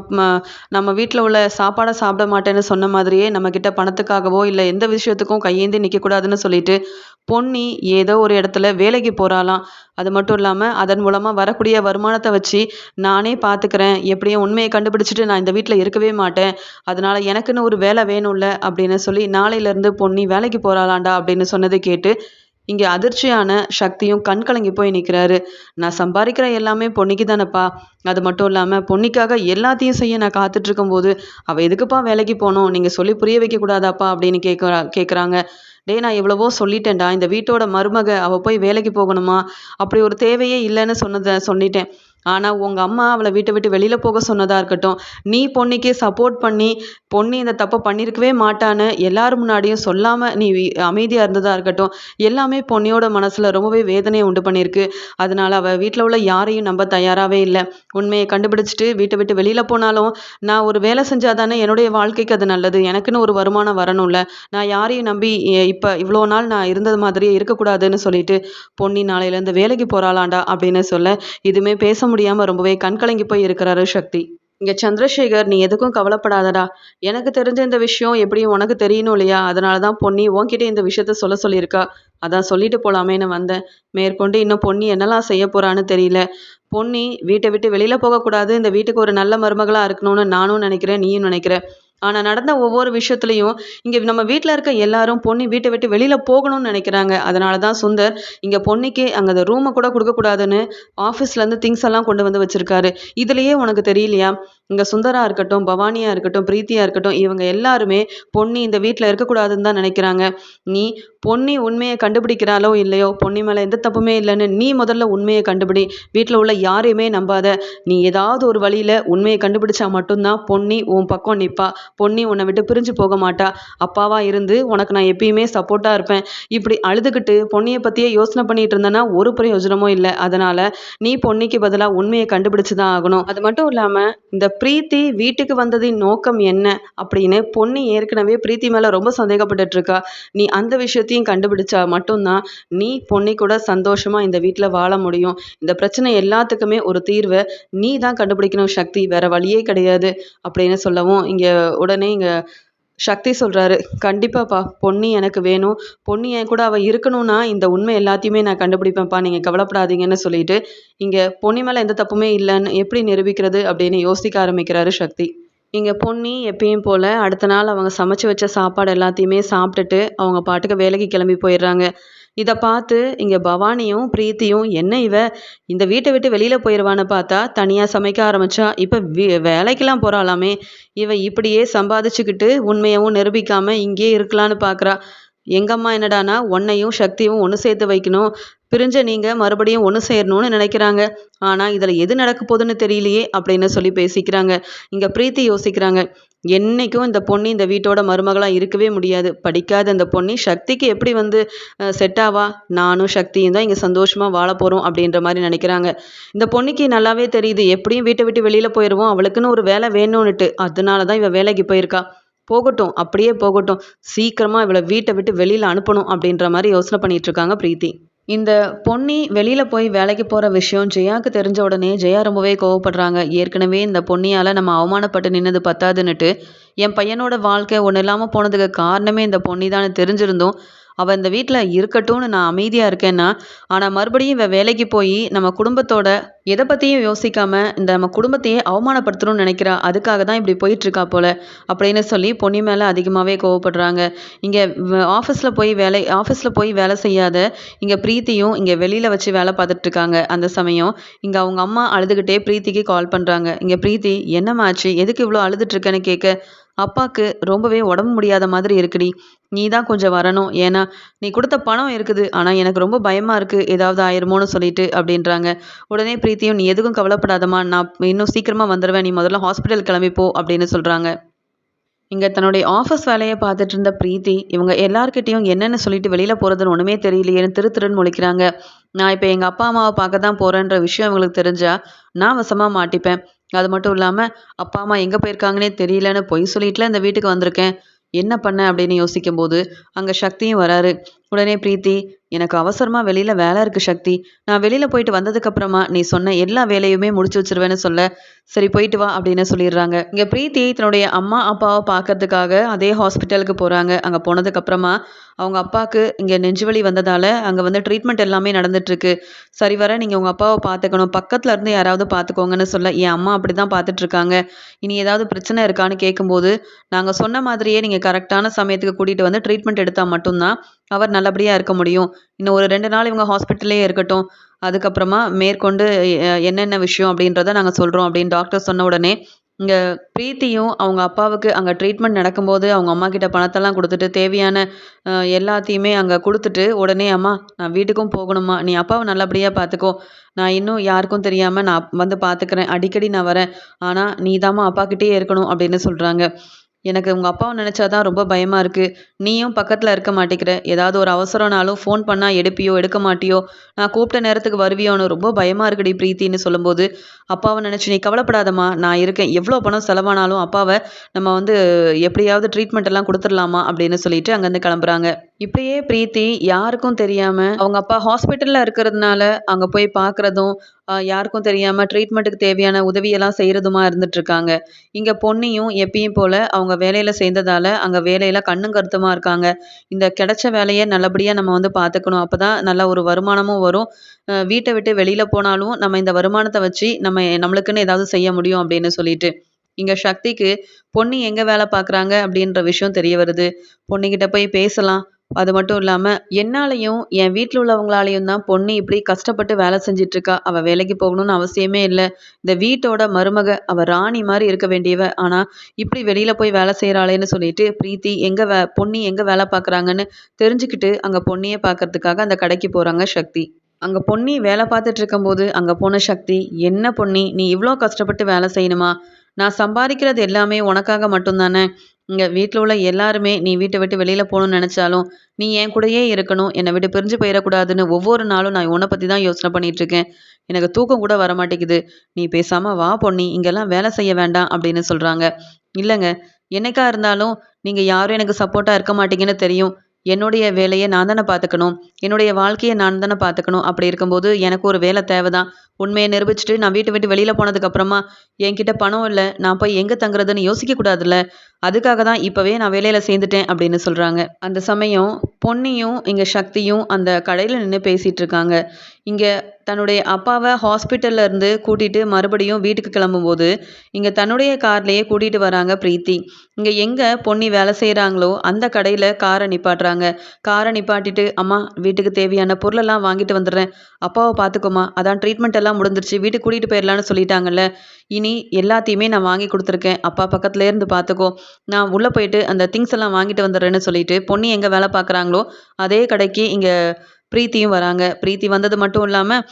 நம்ம வீட்டில் உள்ள சாப்பாடை சாப்பிட மாட்டேன்னு சொன்ன மாதிரியே நம்மக்கிட்ட பணத்துக்காகவோ இல்லை எந்த விஷயத்துக்கும் கையேந்தி நிற்கக்கூடாதுன்னு சொல்லிட்டு பொன்னி ஏதோ ஒரு இடத்துல வேலைக்கு போகிறாளாம் அது மட்டும் இல்லாமல் அதன் மூலமாக வரக்கூடிய வருமானத்தை வச்சு நானே பார்த்துக்கிறேன் எப்படியும் உண்மையை கண்டுபிடிச்சிட்டு நான் இந்த வீட்டில் இருக்கவே மாட்டேன். அதனால் எனக்குன்னு ஒரு வேலை வேணும்ல அப்படின்னு சொல்லி நாளையிலேருந்து பொன்னி வேலைக்கு போகிறாளாண்டா அப்படின்னு சொன்னதை கேட்டு இங்கே அதிர்ச்சியான சக்தியும் கண் கலங்கி போய் நிற்கிறாரு நான் சம்பாதிக்கிற எல்லாமே பொன்னிக்கு தானேப்பா. அது மட்டும் இல்லாமல் பொன்னிக்காக எல்லாத்தையும் செய்ய நான் காத்துட்ருக்கும்போது அவள் எதுக்குப்பா வேலைக்கு போகணும் நீங்கள் சொல்லி புரிய வைக்கக்கூடாதாப்பா அப்படின்னு கேட்குறா கேட்குறாங்க டே நான் எவ்வளவோ சொல்லிட்டேன்டா. இந்த வீட்டோட மருமக அவள் போய் வேலைக்கு போகணுமா? அப்படி ஒரு தேவையே இல்லைன்னு சொன்னதை சொல்லிட்டேன் ஆனால் உங்கள் அம்மா அவளை வீட்டை விட்டு வெளியில் போக சொன்னதாக இருக்கட்டும் நீ பொண்ணுக்கு சப்போர்ட் பண்ணி பொண்ணு இந்த தப்பை பண்ணியிருக்கவே மாட்டான்னு எல்லார் முன்னாடியும் சொல்லாமல் நீ அமைதியாக இருந்ததாக இருக்கட்டும் எல்லாமே பொண்ணியோட மனசில் ரொம்பவே வேதனையை உண்டு பண்ணியிருக்கு. அதனால் அவள் வீட்டில் உள்ள யாரையும் நம்ப தயாராகவே இல்லை. உண்மையை கண்டுபிடிச்சிட்டு வீட்டை விட்டு வெளியில் போனாலும் நான் ஒரு வேலை செஞ்சால் தானே என்னுடைய வாழ்க்கைக்கு அது நல்லது எனக்குன்னு ஒரு வருமானம் வரணும்ல. நான் யாரையும் நம்பி இப்போ இவ்வளோ நாள் நான் இருந்தது மாதிரியே இருக்கக்கூடாதுன்னு சொல்லிட்டு பொன்னி நாளையிலேருந்து வேலைக்கு போகிறாளாண்டா அப்படின்னு சொல்ல இதுவுமே பேச முடியாமல் ரொம்பவே கண்கலங்கி போய் இருக்கிறாரு சக்தி. இங்கே சந்திரசேகர் நீ எதுக்கும் கவலைப்படாதடா. எனக்கு தெரிஞ்ச இந்த விஷயம் எப்படியும் உனக்கு தெரியணும் இல்லையா? அதனால தான் பொன்னி உன்கிட்ட இந்த விஷயத்த சொல்ல சொல்லியிருக்கா. அதான் சொல்லிட்டு போகலாமேன்னு வந்தேன். மேற்கொண்டு இன்னும் பொன்னி என்னெல்லாம் செய்ய போகிறான்னு தெரியல. பொன்னி வீட்டை விட்டு வெளியில் போகக்கூடாது. இந்த வீட்டுக்கு ஒரு நல்ல மருமகளாக இருக்கணும்னு நானும் நினைக்கிறேன் நீயும் நினைக்கிறேன் ஆனால் நடந்த ஒவ்வொரு விஷயத்துலையும் இங்கே நம்ம வீட்டில் இருக்க எல்லாரும் பொண்ணு வீட்டை விட்டு வெளியில் போகணும்னு நினைக்கிறாங்க. அதனால தான் சுந்தர் இங்கே பொண்ணுக்கு அங்கே அந்த ரூமை கூட கொடுக்கக்கூடாதுன்னு ஆஃபீஸ்லேருந்து திங்ஸ் எல்லாம் கொண்டு வந்து வச்சுருக்காரு. இதுலேயே உனக்கு தெரியலையா? இங்கே சுந்தரா இருக்கட்டும் பவானியாக இருக்கட்டும் பிரீத்தியாக இருக்கட்டும் இவங்க எல்லாருமே பொன்னி இந்த வீட்டில் இருக்கக்கூடாதுன்னு தான் நினைக்கிறாங்க. நீ பொன்னி உண்மையை கண்டுபிடிக்கிறாளோ இல்லையோ பொன்னி மேலே எந்த தப்புமே இல்லைன்னு நீ முதல்ல உண்மையை கண்டுபிடி. வீட்டில் உள்ள யாரையுமே நம்பாத. நீ ஏதாவது ஒரு வழியில் உண்மையை கண்டுபிடிச்சா மட்டும்தான் பொன்னி உன் பக்கம் நிற்பா பொன்னி உன்னை விட்டு பிரிஞ்சு போக மாட்டா. அப்பாவா இருந்து உனக்கு நான் எப்பயுமே சப்போர்ட்டாக இருப்பேன். இப்படி அழுதுகிட்டு பொன்னியை பற்றியே யோசனை பண்ணிட்டு இருந்தேன்னா ஒரு பிரயோஜனமும் இல்லை. அதனால் நீ பொன்னிக்கு பதிலாக உண்மையை கண்டுபிடிச்சு தான் ஆகணும். அது மட்டும் இல்லாமல் இந்த பிரீத்தி வீட்டுக்கு வந்ததின் நோக்கம் என்ன அப்படின்னு பொண்ணு ஏற்கனவே பிரீத்தி மேலே ரொம்ப சந்தேகப்பட்டுட்டு இருக்கா நீ அந்த விஷயத்தையும் கண்டுபிடிச்சா மட்டும்தான் நீ பொண்ணை கூட சந்தோஷமா இந்த வீட்டில் வாழ முடியும். இந்த பிரச்சனை எல்லாத்துக்குமே ஒரு தீர்வை. நீ தான் கண்டுபிடிக்கணும் சக்தி. வேற வழியே கிடையாது அப்படின்னு சொல்லவும் இங்கே உடனே இங்கே சக்தி சொல்கிறாரு கண்டிப்பாப்பா பொன்னி எனக்கு வேணும். பொன்னி என் கூட அவள் இருக்கணும்னா இந்த உண்மை எல்லாத்தையுமே நான் கண்டுபிடிப்பேன்ப்பா. நீங்கள் கவலைப்படாதீங்கன்னு சொல்லிட்டு இங்கே பொன்னி மேலே எந்த தப்புமே இல்லைன்னு எப்படி நிரூபிக்கிறது? அப்படின்னு யோசிக்க ஆரம்பிக்கிறாரு சக்தி. இங்கே பொன்னி எப்பயும் போல் அடுத்த நாள் அவங்க சமைச்சு வச்ச சாப்பாடு எல்லாத்தையுமே சாப்பிட்டுட்டு அவங்க பாட்டுக்கு வேலைக்கு கிளம்பி போயிடுறாங்க. இதை பார்த்து இங்கே பவானியும் பிரீத்தியும் என்ன இவ? இந்த வீட்டை விட்டு வெளியில் போயிடுவான்னு பார்த்தா தனியாக சமைக்க ஆரம்பிச்சா இப்போ வேலைக்கெல்லாம் போகிறாளாமே இவ இப்படியே சம்பாதிச்சுக்கிட்டு உண்மையவும் நிரூபிக்காமல் இங்கேயே இருக்கலான்னு பார்க்குறா எங்கம்மா என்னடானா ஒன்னையும் சக்தியும் ஒன்று சேர்த்து வைக்கணும். பிரிஞ்ச நீங்கள் மறுபடியும் ஒன்று சேரணும்னு நினைக்கிறாங்க. ஆனால் இதில் எது நடக்க போகுதுன்னு தெரியலையே அப்படின்னு சொல்லி பேசிக்கிறாங்க. இங்கே பிரீத்தி யோசிக்கிறாங்க. என்றைக்கும் இந்த பொண்ணு இந்த வீட்டோட மருமகளாக இருக்கவே முடியாது. படிக்காத இந்த பொண்ணு சக்திக்கு எப்படி வந்து செட் ஆவா? நானும் சக்தியும் தான் இங்கே சந்தோஷமாக வாழ போகிறோம் அப்படின்ற மாதிரி நினைக்கிறாங்க. இந்த பொண்ணுக்கு நல்லாவே தெரியுது. எப்படியும் வீட்டை விட்டு வெளியில் போயிடுவோம் அவளுக்குன்னு ஒரு வேலை வேணும்னுட்டு. அதனால தான் இவள் வேலைக்கு போயிருக்கா. போகட்டும். அப்படியே போகட்டும். சீக்கிரமாக இவளை வீட்டை விட்டு வெளியில் அனுப்பணும் அப்படின்ற மாதிரி யோசனை பண்ணிகிட்ருக்காங்க பிரீத்தி. இந்த பொன்னி வெளியில் போய் வேலைக்கு போகிற விஷயம் ஜெயாவுக்கு தெரிஞ்ச உடனே ஜெயா ரொம்பவே கோவப்படுறாங்க. ஏற்கனவே இந்த பொன்னியால் நம்ம அவமானப்பட்டு நின்னது பத்தாதுன்னுட்டு என் பையனோட வாழ்க்கை ஒன்றும் இல்லாமல் போனதுக்கு காரணமே இந்த பொன்னி தான் தெரிஞ்சிருந்தோம் அவள் இந்த வீட்டில் இருக்கட்டும்னு நான் அமைதியாக இருக்கேன்னா ஆனால் மறுபடியும் இவள் வேலைக்கு போய் நம்ம குடும்பத்தோட எதை பற்றியும் யோசிக்காமல் இந்த நம்ம குடும்பத்தையே அவமானப்படுத்தணும்னு நினைக்கிறா அதுக்காக தான் இப்படி போயிட்டுருக்கா போல் அப்படின்னு சொல்லி பொன்னி மேலே அதிகமாகவே கோவப்படுறாங்க. இங்கே ஆஃபீஸில் போய் வேலை ஆஃபீஸில் போய் வேலை செய்யாத இங்கே பிரீத்தியும் இங்கே வெளியில் வச்சு வேலை பார்த்துட்ருக்காங்க அந்த சமயம். இங்கே அவங்க அம்மா அழுதுகிட்டே பிரீத்திக்கு கால் பண்ணுறாங்க இங்கே பிரீத்தி என்னமாச்சு எதுக்கு இவ்வளோ அழுதுட்ருக்கேன்னு கேட்க அப்பாவுக்கு ரொம்பவே உடம்பு முடியாத மாதிரி இருக்குடி. நீ தான் கொஞ்சம் வரணும். ஏன்னா நீ கொடுத்த பணம் இருக்குது. ஆனால் எனக்கு ரொம்ப பயமாக இருக்குது ஏதாவது ஆயிருமோன்னு சொல்லிட்டு அப்படின்றாங்க. உடனே பிரீத்தியும் நீ எதுக்கும் கவலைப்படாதம்மா. நான் இன்னும் சீக்கிரமாக வந்துடுவேன் நீ முதல்ல ஹாஸ்பிட்டல் கிளம்பிப்போ அப்படின்னு சொல்கிறாங்க இங்கே தன்னுடைய ஆஃபீஸ் வேலையை பார்த்துட்டு இருந்த பிரீத்தி இவங்க எல்லார்கிட்டையும் என்னென்னு சொல்லிட்டு வெளியில் போகிறதுன்னு ஒன்றுமே தெரியலையேன்னு திரு திருன்னு முழிக்கிறாங்க. நான் இப்போ எங்கள் அப்பா அம்மாவை பார்க்க தான் போகிறேன்ற விஷயம் இவங்களுக்கு தெரிஞ்சால் நான் வசமாக மாட்டிப்பேன். அது மட்டும் இல்லாமல் அப்பா அம்மா எங்கே போயிருக்காங்கன்னே தெரியலன்னு பொய் சொல்லிட்டுல இந்த வீட்டுக்கு வந்திருக்கேன். என்ன பண்ண அப்படின்னு யோசிக்கும்போது அங்கே சக்தியும் வராரு. உடனே பிரீத்தி எனக்கு அவசரமாக வெளியில் வேலை இருக்குது சக்தி. நான் வெளியில் போயிட்டு வந்ததுக்கப்புறமா நீ சொன்ன எல்லா வேலையுமே முடிச்சு வச்சிருவேன்னு சொல்ல சரி போயிட்டு வா அப்படின்னு சொல்லிடுறாங்க. இங்கே பிரீத்தி தன்னுடைய அம்மா அப்பாவை பார்க்கறதுக்காக அதே ஹாஸ்பிட்டலுக்கு போகிறாங்க அங்கே போனதுக்கப்புறமா அவங்க அப்பாவுக்கு இங்கே நெஞ்சுவலி வந்ததால் அங்கே வந்து ட்ரீட்மெண்ட் எல்லாமே நடந்துட்டுருக்கு. சரி வர நீங்கள் உங்கள் அப்பாவை பார்த்துக்கணும். பக்கத்தில் இருந்து யாராவது பார்த்துக்கோங்கன்னு சொல்ல என் அம்மா அப்படி தான் பார்த்துட்ருக்காங்க இனி ஏதாவது பிரச்சனை இருக்கான்னு கேட்கும்போது நாங்கள் சொன்ன மாதிரியே நீங்கள் கரெக்டான சமயத்துக்கு கூட்டிகிட்டு வந்து ட்ரீட்மெண்ட் எடுத்தால் மட்டும்தான் அவர் நல்லபடியாக இருக்க முடியும். இன்னும் ஒரு ரெண்டு நாள் இவங்க ஹாஸ்பிட்டல்லே இருக்கட்டும். அதுக்கப்புறமா மேற்கொண்டு என்னென்ன விஷயம் அப்படின்றத நாங்கள் சொல்கிறோம் அப்படின்னு டாக்டர் சொன்ன உடனே இங்கே பிரீத்தியும் அவங்க அப்பாவுக்கு அங்கே ட்ரீட்மெண்ட் நடக்கும்போது அவங்க அம்மா கிட்ட பணத்தெல்லாம் கொடுத்துட்டு தேவையான எல்லாத்தையுமே அங்கே கொடுத்துட்டு உடனே அம்மா நான் வீட்டுக்கும் போகணுமா நீ அப்பாவை நல்லபடியாக பார்த்துக்கோ. நான் இன்னும் யாருக்கும் தெரியாமல் நான் வந்து பார்த்துக்கிறேன். அடிக்கடி நான் வரேன். ஆனால் நீ தாம்மா அப்பாக்கிட்டேயே இருக்கணும் அப்படின்னு சொல்கிறாங்க எனக்கு உங்கள் அப்பாவை நினச்சா தான் ரொம்ப பயமாக இருக்குது நீயும் பக்கத்தில் இருக்க மாட்டேங்கிற. ஏதாவது ஒரு அவசரம்னாலும் ஃபோன் பண்ணால் எடுப்பியோ எடுக்க மாட்டியோ? நான் கூப்பிட்ட நேரத்துக்கு வருவியோன்னு ரொம்ப பயமாக இருக்குடி பிரீத்தின்னு சொல்லும்போது அப்பாவை நினச்சி நீ கவலைப்படாதம்மா நான் இருக்கேன். எவ்வளோ பணம் செலவானாலும் அப்பாவை நம்ம வந்து எப்படியாவது ட்ரீட்மெண்ட் எல்லாம் கொடுத்துடலாமா அப்படின்னு சொல்லிட்டு அங்கேருந்து கிளம்புறாங்க. இப்படியே பிரீத்தி யாருக்கும் தெரியாமல் அவங்க அப்பா ஹாஸ்பிட்டலில் இருக்கிறதுனால அங்கே போய் பார்க்குறதும் யாருக்கும் தெரியாமல் ட்ரீட்மெண்ட்டுக்கு தேவையான உதவியெல்லாம் செய்கிறதுமா இருந்துட்டுருக்காங்க இங்கே பொன்னியும் எப்பயும் போல் அவங்க வேலையில் சேர்ந்ததால் அங்கே வேலையில் கண்ணும் கருத்துமாக இருக்காங்க. இந்த கிடைச்ச வேலையை நல்லபடியாக நம்ம வந்து பார்த்துக்கணும் அப்போ தான் நல்ல ஒரு வருமானமும் வரும். வீட்டை விட்டு வெளியில் போனாலும் நம்ம இந்த வருமானத்தை வச்சு நம்ம நம்மளுக்குன்னு ஏதாவது செய்ய முடியும் அப்படின்னு சொல்லிட்டு. இங்கே சக்திக்கு பொன்னி எங்கே வேலை பார்க்குறாங்க அப்படின்ற விஷயம் தெரிய வருது. பொன்னிக்கிட்ட போய் பேசலாம். அது மட்டும் இல்லாமல் என்னாலையும் என் வீட்டில் உள்ளவங்களாலையும் தான் பொண்ணு இப்படி கஷ்டப்பட்டு வேலை செஞ்சிட்ருக்கா. அவள் வேலைக்கு போகணும்னு அவசியமே இல்லை. இந்த வீட்டோட மருமக அவள் ராணி மாதிரி இருக்க வேண்டியவ. ஆனால் இப்படி வெளியில் போய் வேலை செய்கிறாளேன்னு சொல்லிட்டு பிரீத்தி எங்கே வே பொன்னி எங்கே வேலை பார்க்குறாங்கன்னு தெரிஞ்சுக்கிட்டு அங்கே பொன்னியை பார்க்கறதுக்காக அந்த கடைக்கு போகிறாங்க சக்தி. அங்கே பொன்னி வேலை பார்த்துட்டு இருக்கும்போது அங்கே போன சக்தி என்ன பொன்னி நீ இவ்வளோ கஷ்டப்பட்டு வேலை செய்யணுமா? நான் சம்பாதிக்கிறது எல்லாமே உனக்காக மட்டும்தானே இங்கே வீட்டில் உள்ள எல்லாருமே நீ வீட்டை விட்டு வெளியில் போகணும்னு நினச்சாலும் நீ என் கூடயே இருக்கணும். என்னை விட்டு பிரிஞ்சு போயிடக்கூடாதுன்னு ஒவ்வொரு நாளும் நான் உன்னை பற்றி தான் யோசனை பண்ணிகிட்ருக்கேன் எனக்கு தூக்கம் கூட வர மாட்டேங்குது. நீ பேசாமல் வா பொண்ணி இங்கெல்லாம் வேலை செய்ய வேண்டாம் அப்படின்னு சொல்கிறாங்க இல்லைங்க. என்னைக்கா இருந்தாலும் நீங்கள் யாரும் எனக்கு சப்போர்ட்டாக இருக்க மாட்டீங்கன்னு தெரியும். என்னுடைய வேலையை நான் தானே பார்த்துக்கணும். என்னுடைய வாழ்க்கையை நான் தானே பார்த்துக்கணும். அப்படி இருக்கும்போது எனக்கு ஒரு வேலை தேவை தான் உண்மையை நிரூபிச்சுட்டு நான் வீட்டை விட்டு வெளியில் போனதுக்கப்புறமா என்கிட்ட பணம் இல்லை நான் போய் எங்கே தங்குறதுன்னு யோசிக்கக்கூடாதுல்ல அதுக்காக தான் இப்போவே நான் வேலையில் சேர்ந்துட்டேன் அப்படின்னு சொல்கிறாங்க அந்த சமயம் பொன்னியும் இங்கே சக்தியும் அந்த கடையில் நின்று பேசிகிட்டு இருக்காங்க. இங்கே தன்னுடைய அப்பாவை ஹாஸ்பிட்டல்ல இருந்து கூட்டிகிட்டு மறுபடியும் வீட்டுக்கு கிளம்பும்போது இங்கே தன்னுடைய கார்லேயே கூட்டிகிட்டு வராங்க பிரீத்தி. இங்கே எங்கே பொன்னி வேலை செய்கிறாங்களோ அந்த கடையில் காரை நிப்பாட்டுறாங்க. காரை நிப்பாட்டிட்டு அம்மா வீட்டுக்கு தேவையான பொருளெல்லாம் வாங்கிட்டு வந்துடுறேன். அப்பாவை பார்த்துக்கோமா அதான் ட்ரீட்மெண்ட் எல்லாம் முடிஞ்சிருச்சு. வீட்டுக்கு கூட்டிகிட்டு போயிடலான்னு சொல்லிட்டாங்கல்ல. இனி எல்லாத்தையுமே நான் வாங்கி கொடுத்துருக்கேன். அப்பா பக்கத்துல இருந்து பார்த்துக்கோ. நான் உள்ளே போயிட்டு அந்த திங்ஸ் எல்லாம் வாங்கிட்டு வந்துடுறேன்னு சொல்லிட்டு பொண்ணு எங்கே வேலை பார்க்குறாங்களோ அதே கடைக்கு இங்கே பிரீத்தியும் வராங்க. பிரீத்தி வந்தது மட்டும் இல்லாமல்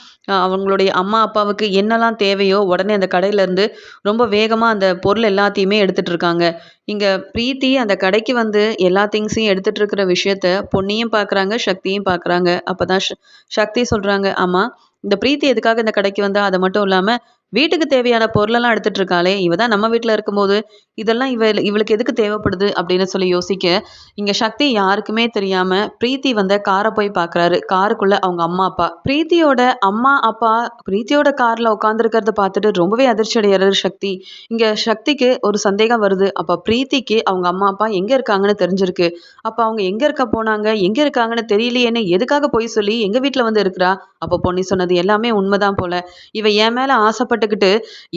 அவங்களுடைய அம்மா அப்பாவுக்கு என்னெல்லாம் தேவையோ உடனே அந்த கடையிலேருந்து ரொம்ப வேகமாக அந்த பொருள் எல்லாத்தையுமே எடுத்துகிட்டு இருக்காங்க. இங்கே பிரீத்தி அந்த கடைக்கு வந்து எல்லா திங்ஸையும் எடுத்துகிட்டு இருக்கிற விஷயத்த பொன்னியும் பார்க்குறாங்க சக்தியும் பார்க்குறாங்க அப்போ தான் சக்தி சொல்கிறாங்க ஆமாம் இந்த பிரீத்தி எதுக்காக இந்த கடைக்கு வந்தால் அதை மட்டும் இல்லாமல் வீட்டுக்கு தேவையான பொருளெல்லாம் எடுத்துட்டு இருக்காளே இவ தான் நம்ம வீட்டில் இருக்கும்போது இதெல்லாம் இவ இவளுக்கு எதுக்கு தேவைப்படுது அப்படின்னு சொல்லி யோசிக்க இங்கே சக்தி யாருக்குமே தெரியாமல் பிரீத்தி வந்த காரை போய் பார்க்குறாரு காருக்குள்ளே அவங்க அம்மா அப்பா. பிரீத்தியோட அம்மா அப்பா பிரீத்தியோட காரில் உட்காந்துருக்கிறத பார்த்துட்டு ரொம்பவே அதிர்ச்சி அடைகிறாரு சக்தி. இங்கே சக்திக்கு ஒரு சந்தேகம் வருது. அப்போ பிரீத்திக்கு அவங்க அம்மா அப்பா எங்கே இருக்காங்கன்னு தெரிஞ்சிருக்கு. அப்போ அவங்க எங்கே இருக்க போனாங்க எங்கே இருக்காங்கன்னு தெரியலையேன்னு எதுக்காக போய் சொல்லி எங்கள் வீட்டில் வந்து இருக்கிறா? அப்போ பொண்ணி சொன்னது எல்லாமே உண்மைதான் போல. இவ என் மேலே ஆசைப்பட்டு ஆசைப்பட்டுக்கிட்டு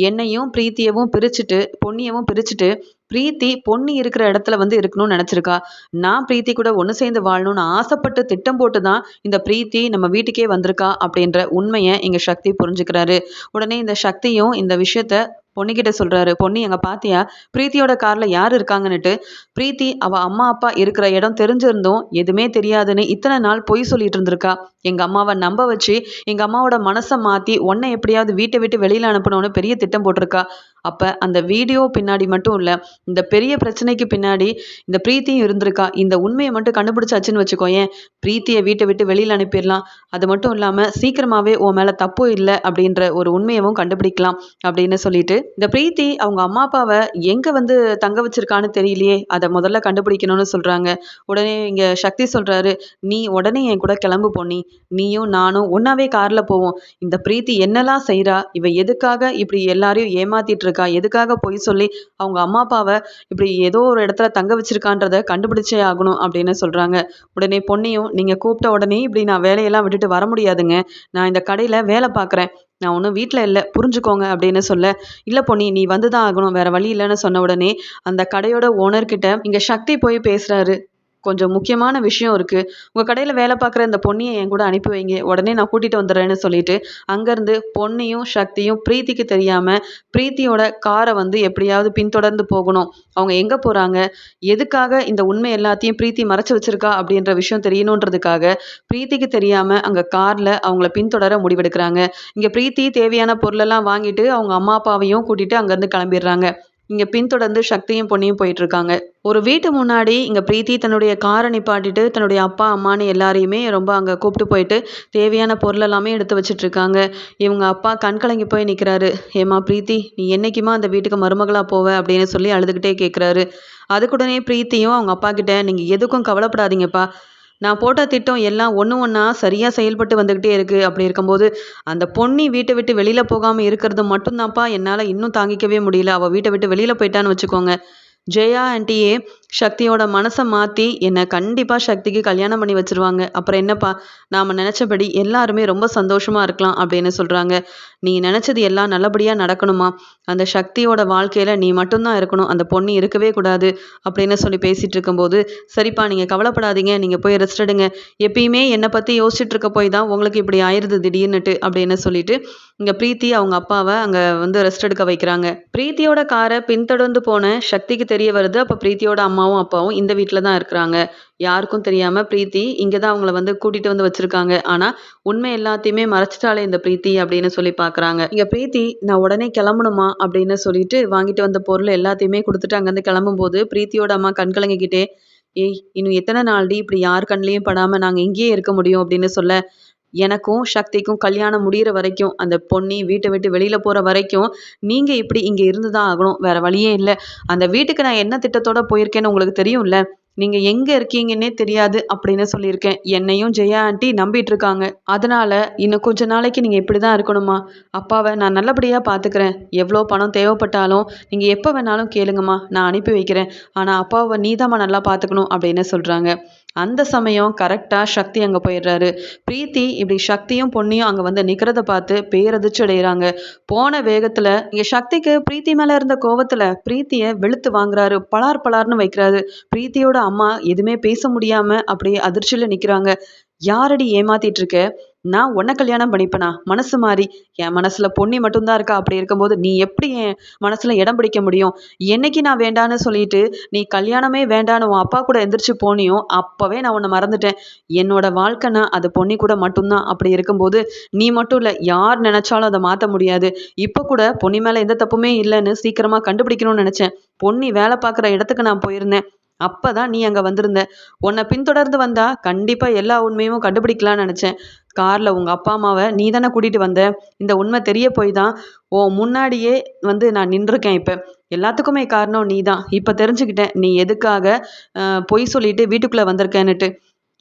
என்னையும் பிரீத்தியவும் பிரிச்சுட்டு பொன்னியவும் பிரிச்சுட்டு பிரீத்தி பொன்னி இருக்கிற இடத்துல வந்து இருக்கணும்னு நினச்சிருக்கா. நான் பிரீத்தி கூட ஒன்று சேர்ந்து வாழணும்னு ஆசைப்பட்டு திட்டம் போட்டு தான் இந்த பிரீத்தி நம்ம வீட்டுக்கே வந்திருக்கா அப்படின்ற உண்மையை இங்கே சக்தி புரிஞ்சுக்கிறாரு. உடனே இந்த சக்தியும் இந்த விஷயத்த பொண்ணுக்கிட்ட சொல்கிறாரு பொண்ணு எங்கள் பாத்தியா? பிரீத்தியோட காரில் யார் இருக்காங்கன்னுட்டு? பிரீத்தி அவள் அம்மா அப்பா இருக்கிற இடம் தெரிஞ்சிருந்தும் எதுவுமே தெரியாதுன்னு இத்தனை நாள் பொய் சொல்லிட்டு இருந்திருக்கா. எங்கள் அம்மாவை நம்ப வச்சு எங்கள் அம்மாவோட மனசை மாற்றி உன்னை எப்படியாவது வீட்டை விட்டு வெளியில் அனுப்பணும்னு பெரிய திட்டம் போட்டிருக்கா. அப்போ அந்த வீடியோ பின்னாடி மட்டும் இல்லை இந்த பெரிய பிரச்சனைக்கு பின்னாடி இந்த பிரீத்தியும் இருந்திருக்கா. இந்த உண்மையை மட்டும் கண்டுபிடிச்சாச்சுன்னு வச்சுக்கோயேன் பிரீத்தியை வீட்டை விட்டு வெளியில் அனுப்பிடலாம். அது மட்டும் இல்லாமல் சீக்கிரமாகவே உன் மேலே தப்பு இல்லை அப்படின்ற ஒரு உண்மையவும் கண்டுபிடிக்கலாம் அப்படின்னு சொல்லிட்டு இந்த பிரீத்தி அவங்க அம்மா அப்பாவை எங்கே வந்து தங்க வச்சிருக்கான்னு தெரியலையே அதை முதல்ல கண்டுபிடிக்கணும்னு சொல்கிறாங்க உடனே இங்கே சக்தி சொல்கிறாரு நீ உடனே என் கூட கிளம்பு பொண்ணி நீயும் நானும் ஒன்றாவே காரில் போவோம். இந்த பிரீத்தி என்னெல்லாம் செய்கிறா இவ எதுக்காக இப்படி எல்லாரையும் ஏமாத்திட்டு இருக்கா? எதுக்காக பொய் சொல்லி அவங்க அம்மா அப்பாவை இப்படி ஏதோ ஒரு இடத்துல தங்க வச்சிருக்கான்றத கண்டுபிடிச்சே ஆகணும் அப்படின்னு சொல்கிறாங்க உடனே பொண்ணையும் நீங்கள் கூப்பிட்ட உடனே இப்படி நான் வேலையெல்லாம் விட்டுட்டு வர முடியாதுங்க. நான் இந்த கடையில் வேலை பார்க்குறேன் நான் ஒன்றும் வீட்டில் இல்லை புரிஞ்சுக்கோங்க அப்படின்னு சொல்ல இல்லை பொன்னி நீ வந்து தான் ஆகணும் வேறு வழி இல்லைன்னு சொன்ன உடனே அந்த கடையோட ஓனர்கிட்ட இங்கே சக்தி போய் பேசுகிறாரு கொஞ்சம் முக்கியமான விஷயம் இருக்குது உங்கள் கடையில் வேலை பார்க்குற இந்த பொண்ணியை என் கூட அனுப்பி வைங்க. உடனே நான் கூட்டிகிட்டு வந்துடுறேன்னு சொல்லிட்டு அங்கேருந்து பொன்னியும் சக்தியும் பிரீத்திக்கு தெரியாமல் பிரீத்தியோட காரை வந்து எப்படியாவது பின்தொடர்ந்து போகணும். அவங்க எங்கே போகிறாங்க எதுக்காக இந்த உண்மை எல்லாத்தையும் பிரீத்தி மறைச்சு வச்சிருக்கா அப்படின்ற விஷயம் தெரியணுன்றதுக்காக பிரீத்திக்கு தெரியாமல் அங்கே காரில் அவங்கள பின்தொடர முடிவெடுக்கிறாங்க. இங்கே பிரீத்தி தேவையான பொருளெல்லாம் வாங்கிட்டு அவங்க அம்மா அப்பாவையும் கூட்டிகிட்டு அங்கேருந்து கிளம்பிடுறாங்க. இங்கே பின்தொடர்ந்து சக்தியும் பொன்னியும் போயிட்டுருக்காங்க. ஒரு வீட்டு முன்னாடி இங்கே பிரீத்தி தன்னுடைய காரை நிப்பாட்டிட்டு தன்னுடைய அப்பா அம்மானு எல்லாரையுமே ரொம்ப அங்கே கூப்பிட்டு போயிட்டு தேவையான பொருள் எல்லாமே எடுத்து வச்சிட்ருக்காங்க இவங்க அப்பா கண் கலங்கி போய் நிற்கிறாரு ஏமா பிரீத்தி நீ என்னைக்குமா அந்த வீட்டுக்கு மருமகளாக போவ? அப்படின்னு சொல்லி அழுதுகிட்டே கேட்குறாரு அதுக்குடனே பிரீத்தியும் அவங்க அப்பா கிட்ட நீங்கள் எதுக்கும் கவலைப்படாதீங்கப்பா. நான் போட்ட திட்டம் எல்லாம் ஒன்று ஒன்றா சரியாக செயல்பட்டு வந்துக்கிட்டே இருக்குது அப்படி இருக்கும்போது அந்த பொண்ணி வீட்டை விட்டு வெளியில் போகாமல் இருக்கிறது மட்டும்தான்ப்பா என்னால் இன்னும் தாங்கிக்கவே முடியல. அவள் வீட்டை விட்டு வெளியில் போயிட்டான்னு வச்சுக்கோங்க. ஜெயா ஆண்டியே சக்தியோட மனசை மாற்றி என்னை கண்டிப்பாக சக்திக்கு கல்யாணம் பண்ணி வச்சுருவாங்க. அப்புறம் என்னப்பா நாம் நினச்சபடி எல்லாருமே ரொம்ப சந்தோஷமாக இருக்கலாம் அப்படின்னு சொல்கிறாங்க நீ நினச்சது எல்லாம் நல்லபடியாக நடக்கணுமா? அந்த சக்தியோட வாழ்க்கையில் நீ மட்டும்தான் இருக்கணும். அந்த பொண்ணு இருக்கவே கூடாது அப்படின்னு சொல்லி பேசிகிட்டு இருக்கும்போது சரிப்பா நீங்கள் கவலைப்படாதீங்க. நீங்கள் போய் ரெஸ்ட் எடுங்க. எப்பயுமே என்னை பற்றி யோசிச்சுட்டு இருக்க போய் தான் உங்களுக்கு இப்படி ஆயிடுது திடீர்னுட்டு அப்படின்னு சொல்லிட்டு இங்கே பிரீத்தி அவங்க அப்பாவை அங்கே வந்து ரெஸ்ட் எடுக்க வைக்கிறாங்க. பிரீத்தியோட காரை பின்தொடர்ந்து போன சக்திக்கு தெரிய வருது. அப்போ பிரீத்தியோட அம்மாவும் அப்பாவும் இந்த வீட்டில் தான் இருக்கிறாங்க. யாருக்கும் தெரியாமல் பிரீத்தி இங்கே தான் அவங்கள வந்து கூட்டிகிட்டு வந்து வச்சுருக்காங்க. ஆனால் உண்மை எல்லாத்தையுமே மறைச்சிட்டாலே இந்த பிரீத்தி அப்படின்னு சொல்லி பார்க்குறாங்க இங்கே பிரீத்தி நான் உடனே கிளம்பணுமா? அப்படின்னு சொல்லிட்டு வாங்கிட்டு வந்த பொருள் எல்லாத்தையுமே கொடுத்துட்டு அங்கேருந்து கிளம்பும்போது பிரீத்தியோட அம்மா கண்கலங்கிக்கிட்டே ஏய் இன்னும் எத்தனை நாள்டி இப்படி யார் கண்லேயும் படாமல் நாங்கள் இங்கேயே இருக்க முடியும்? அப்படின்னு சொல்ல எனக்கும் சக்திக்கும் கல்யாணம் முடிகிற வரைக்கும் அந்த பொண்ணி வீட்டை விட்டு வெளியில் போகிற வரைக்கும் நீங்கள் இப்படி இங்கே இருந்து தான் ஆகணும். வேறு வழியே இல்லை. அந்த வீட்டுக்கு நான் என்ன திட்டத்தோட போயிருக்கேன்னு உங்களுக்கு தெரியும்ல? நீங்கள் எங்கே இருக்கீங்கன்னே தெரியாது அப்படின்னு சொல்லியிருக்கேன். என்னையும் ஜெயா ஆண்டி நம்பிட்டு இருக்காங்க. அதனால் இன்னும் கொஞ்ச நாளைக்கு நீங்கள் இப்படி தான் இருக்கணுமா? அப்பாவை நான் நல்லபடியாக பார்த்துக்கிறேன் எவ்வளோ பணம் தேவைப்பட்டாலும் நீங்கள் எப்போ வேணாலும் கேளுங்கம்மா. நான் அனுப்பி வைக்கிறேன். ஆனால் அப்பாவை நீதாம்மா நல்லா பார்த்துக்கணும் அப்படின்னு சொல்கிறாங்க அந்த சமயம் கரெக்டாக சக்தி அங்கே போயிடுறாரு. பிரீத்தி இப்படி சக்தியும் பொண்ணையும் அங்கே வந்து நிற்கிறத பார்த்து பேரதிர்ச்சி அடைகிறாங்க போன வேகத்தில் இங்கே சக்திக்கு பிரீத்தி மேலே இருந்த கோவத்தில் பிரீத்தியை வெளுத்து வாங்குறாரு. பலார் பலார்னு வைக்கிறாரு. பிரீத்தியோட அம்மா எதுவுமே பேச முடியாமல் அப்படியே அதிர்ச்சியில் நிற்கிறாங்க யாரடி ஏமாத்திட்டு இருக்க? நான் உன்னை கல்யாணம் பண்ணிப்பேனா? மனசு மாறி. என் மனசுல பொன்னி மட்டும்தான் இருக்கா? அப்படி இருக்கும்போது நீ எப்படி என் மனசுல இடம் பிடிக்க முடியும்? என்னைக்கு நான் வேண்டான்னு சொல்லிட்டு நீ கல்யாணமே வேண்டான்னு உன் அப்பா கூட எந்திரிச்சு போனியோ அப்பவே நான் உன்னை மறந்துட்டேன். என்னோட வாழ்க்கைனா அது பொன்னி கூட மட்டும்தான். அப்படி இருக்கும்போது நீ மட்டும் இல்லை யார் நினைச்சாலும் அதை மாற்ற முடியாது. இப்போ கூட பொன்னி மேலே எந்த தப்புமே இல்லைன்னு சீக்கிரமா கண்டுபிடிக்கணும்னு நினைச்சேன். பொன்னி வேலை பார்க்குற இடத்துக்கு நான் போயிருந்தேன். அப்பதான் நீ அங்க வந்திருந்த. உன்னை பின்தொடர்ந்து வந்தா கண்டிப்பா எல்லா உண்மையும் கண்டுபிடிக்கலாம்னு நினைச்சேன். காரில் உங்கள் அப்பா அம்மாவை நீ தானே கூட்டிகிட்டு வந்த? இந்த உண்மை தெரிய போய் தான் உன் முன்னாடியே வந்து நான் நின்றுருக்கேன் இப்போ. எல்லாத்துக்குமே காரணம் நீ தான் இப்போ தெரிஞ்சுக்கிட்டேன். நீ எதுக்காக பொய் சொல்லிட்டு வீட்டுக்குள்ளே வந்திருக்கேன்னுட்டு.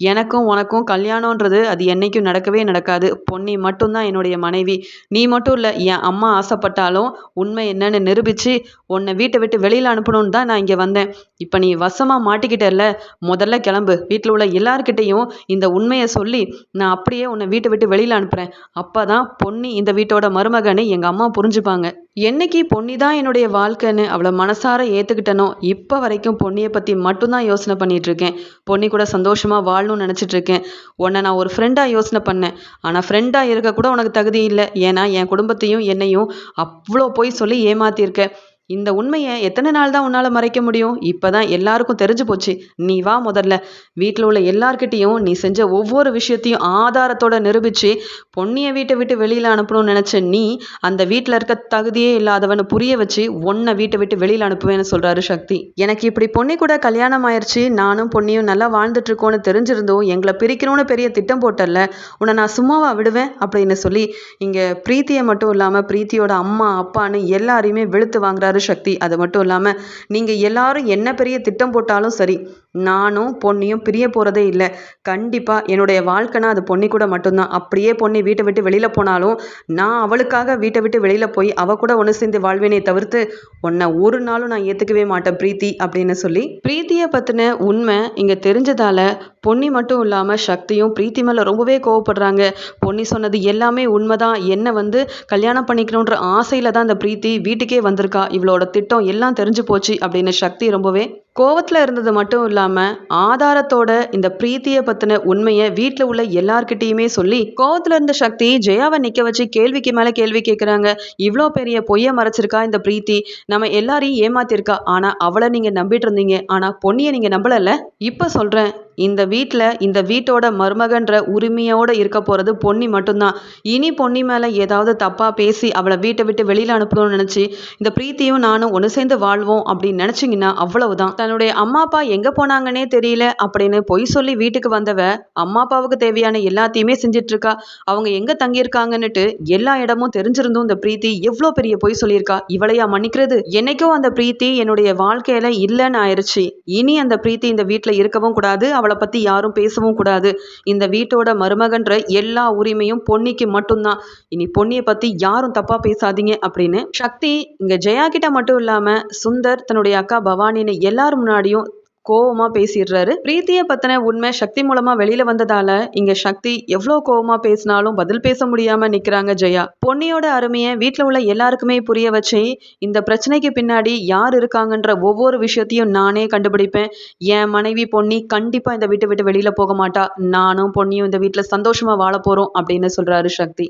எனக்கும் உனக்கும் கல்யாணன்றது அது என்னைக்கும் நடக்கவே நடக்காது. பொன்னி மட்டும்தான் என்னுடைய மனைவி. நீ மட்டும் இல்லை என் அம்மா ஆசைப்பட்டாலும் உண்மை என்னன்னு நிரூபித்து உன்னை வீட்டை விட்டு வெளியில் அனுப்பணும்னு தான் நான் இங்கே வந்தேன். இப்போ நீ வசமாக மாட்டிக்கிட்டல முதல்ல கிளம்பு. வீட்டில் உள்ள எல்லார்கிட்டையும் இந்த உண்மையை சொல்லி நான் அப்படியே உன்னை வீட்டை விட்டு வெளியில் அனுப்புகிறேன் அப்போ தான் பொன்னி இந்த வீட்டோட மருமகன்னு எங்கள் அம்மா புரிஞ்சுப்பாங்க. என்னைக்கு பொன்னி தான் என்னுடைய வாழ்க்கைன்னு அவளை மனசார ஏற்றுக்கிட்டனோ இப்போ வரைக்கும் பொன்னியை பற்றி மட்டும்தான் யோசனை பண்ணிட்டு இருக்கேன் பொன்னி கூட சந்தோஷமாக வாழணும்னு நினச்சிட்டு இருக்கேன் உன்னை நான் ஒரு ஃப்ரெண்டாக யோசனை பண்ணேன். ஆனால் ஃப்ரெண்டாக இருக்க கூட உனக்கு தகுதி இல்லை. ஏன்னா என் குடும்பத்தையும் என்னையும் அவ்வளோ போய் சொல்லி ஏமாத்தியிருக்கேன் இந்த உண்மையை எத்தனை நாள் தான் உன்னால் மறைக்க முடியும்? இப்போ தான் எல்லாருக்கும் தெரிஞ்சு போச்சு. நீ வா முதல்ல. வீட்டில் உள்ள எல்லார்கிட்டேயும் நீ செஞ்ச ஒவ்வொரு விஷயத்தையும் ஆதாரத்தோட நிரூபித்து பொன்னியை வீட்டை விட்டு வெளியில் அனுப்பணும்னு நினச்ச நீ அந்த வீட்டில் இருக்க தகுதியே இல்லாதவனை புரிய வச்சு உன்னை வீட்டை விட்டு வெளியில் அனுப்புவேன்னு சொல்கிறாரு சக்தி. எனக்கு இப்படி பொன்னி கூட கல்யாணம் ஆயிடுச்சு நானும் பொன்னியும் நல்லா வாழ்ந்துட்டுருக்கோன்னு தெரிஞ்சிருந்தோம் எங்களை பிரிக்கணும்னு பெரிய திட்டம் போட்டல உன்னை நான் சும்மாவா விடுவேன் அப்படின்னு சொல்லி இங்கே பிரீத்தியை மட்டும் இல்லாமல் பிரீத்தியோட அம்மா அப்பான்னு எல்லாரையுமே வெளுத்து வாங்குறாரு சக்தி. அது மட்டும் இல்லாமல் நீங்கள் எல்லாரும் என்ன பெரிய திட்டம் போட்டாலும் சரி நானும் பொன்னியும் பிரிய போகிறதே இல்லை. கண்டிப்பாக என்னுடைய வாழ்க்கைனா அது பொன்னி கூட மட்டும்தான். அப்படியே பொன்னி வீட்டை விட்டு வெளியில் போனாலும் நான் அவளுக்காக வீட்டை விட்டு வெளியில் போய் அவள் கூட ஒன்று சேர்ந்து வாழ்வேனே தவிர்த்து உன்னை ஒரு நாளும் நான் ஏற்றுக்கவே மாட்டேன் பிரீத்தி அப்படின்னு சொல்லி. பிரீத்தியை பற்றின உண்மை இங்கே தெரிஞ்சதால் பொன்னி மட்டும் இல்லாமல் சக்தியும் பிரீத்தி மேலே ரொம்பவே கோவப்படுறாங்க. பொன்னி சொன்னது எல்லாமே உண்மைதான். என்னை வந்து கல்யாணம் பண்ணிக்கணுன்ற ஆசையில் தான் இந்த பிரீத்தி வீட்டுக்கே வந்திருக்கா. இவளோட திட்டம் எல்லாம் தெரிஞ்சு போச்சு அப்படின்னு சக்தி ரொம்பவே கோவத்தில் இருந்தது மட்டும் இல்லாமல் ஆதாரத்தோட இந்த பிரீத்தியை பற்றின உண்மையை வீட்டில் உள்ள எல்லார்கிட்டேயுமே சொல்லி கோவத்தில் இருந்த சக்தி ஜெயாவை நிற்க வச்சு கேள்விக்கு மேலே கேள்வி கேட்குறாங்க இவ்வளோ பெரிய பொய்யை மறைச்சிருக்கா இந்த பிரீத்தி? நம்ம எல்லாரையும் ஏமாத்திருக்கா. ஆனால் அவளை நீங்கள் நம்பிட்டு இருந்தீங்க. ஆனால் பொன்னியை நீங்கள் நம்பலல்ல? இப்போ சொல்கிறேன் இந்த வீட்டில் இந்த வீட்டோட மருமகன்ற உரிமையோடு இருக்க போகிறது பொன்னி மட்டும்தான். இனி பொன்னி மேலே ஏதாவது தப்பாக பேசி அவளை வீட்டை விட்டு வெளியில் அனுப்பணும்னு நினச்சி இந்த பிரீத்தியும் நானும் ஒன்று சேர்ந்து வாழ்வோம் அப்படின்னு நினச்சிங்கன்னா அவ்வளவுதான். தன்னுடைய அம்மா அப்பா எங்கே போனாங்கன்னே தெரியல அப்படின்னு பொய் சொல்லி வீட்டுக்கு வந்தவ அம்மா அப்பாவுக்கு தேவையான எல்லாத்தையுமே செஞ்சிட்ருக்கா. அவங்க எங்கே தங்கியிருக்காங்கன்னுட்டு எல்லா இடமும் தெரிஞ்சிருந்தும் இந்த பிரீத்தி எவ்வளோ பெரிய பொய் சொல்லியிருக்கா. இவளையா மன்னிக்கிறது? என்னைக்கும் அந்த பிரீத்தி என்னுடைய வாழ்க்கையில் இல்லைன்னு ஆயிடுச்சு இனி அந்த பிரீத்தி இந்த வீட்டில் இருக்கவும் கூடாது. அவளை பத்தி யாரும் பேசவும் கூடாது. இந்த வீட்டோட மருமகன்ற எல்லா உரிமையும் பொன்னிக்கு மட்டும்தான். இனி பொன்னியை பத்தி யாரும் தப்பா பேசாதீங்க அப்படின்னு. சக்தி இங்க ஜெயா கிட்ட மட்டும் இல்லாம சுந்தர் தன்னுடைய அக்கா பவானின்னு எல்லார் முன்னாடியும் கோவமாக பேசிடுறாரு. பிரீத்தியை பத்தின உண்மை சக்தி மூலமாக வெளியில் வந்ததால இங்கே சக்தி எவ்வளோ கோவமாக பேசினாலும் பதில் பேச முடியாமல் நிற்கிறாங்க ஜெயா. பொன்னியோட அருமையை வீட்டில் உள்ள எல்லாருக்குமே புரிய வச்சு இந்த பிரச்சனைக்கு பின்னாடி யார் இருக்காங்கன்ற ஒவ்வொரு விஷயத்தையும் நானே கண்டுபிடிப்பேன். என் மனைவி பொன்னி கண்டிப்பாக இந்த வீட்டை விட்டு வெளியில் போக மாட்டா. நானும் பொன்னியும் இந்த வீட்டில் சந்தோஷமாக வாழ போகிறோம் அப்படின்னு சொல்கிறாரு சக்தி.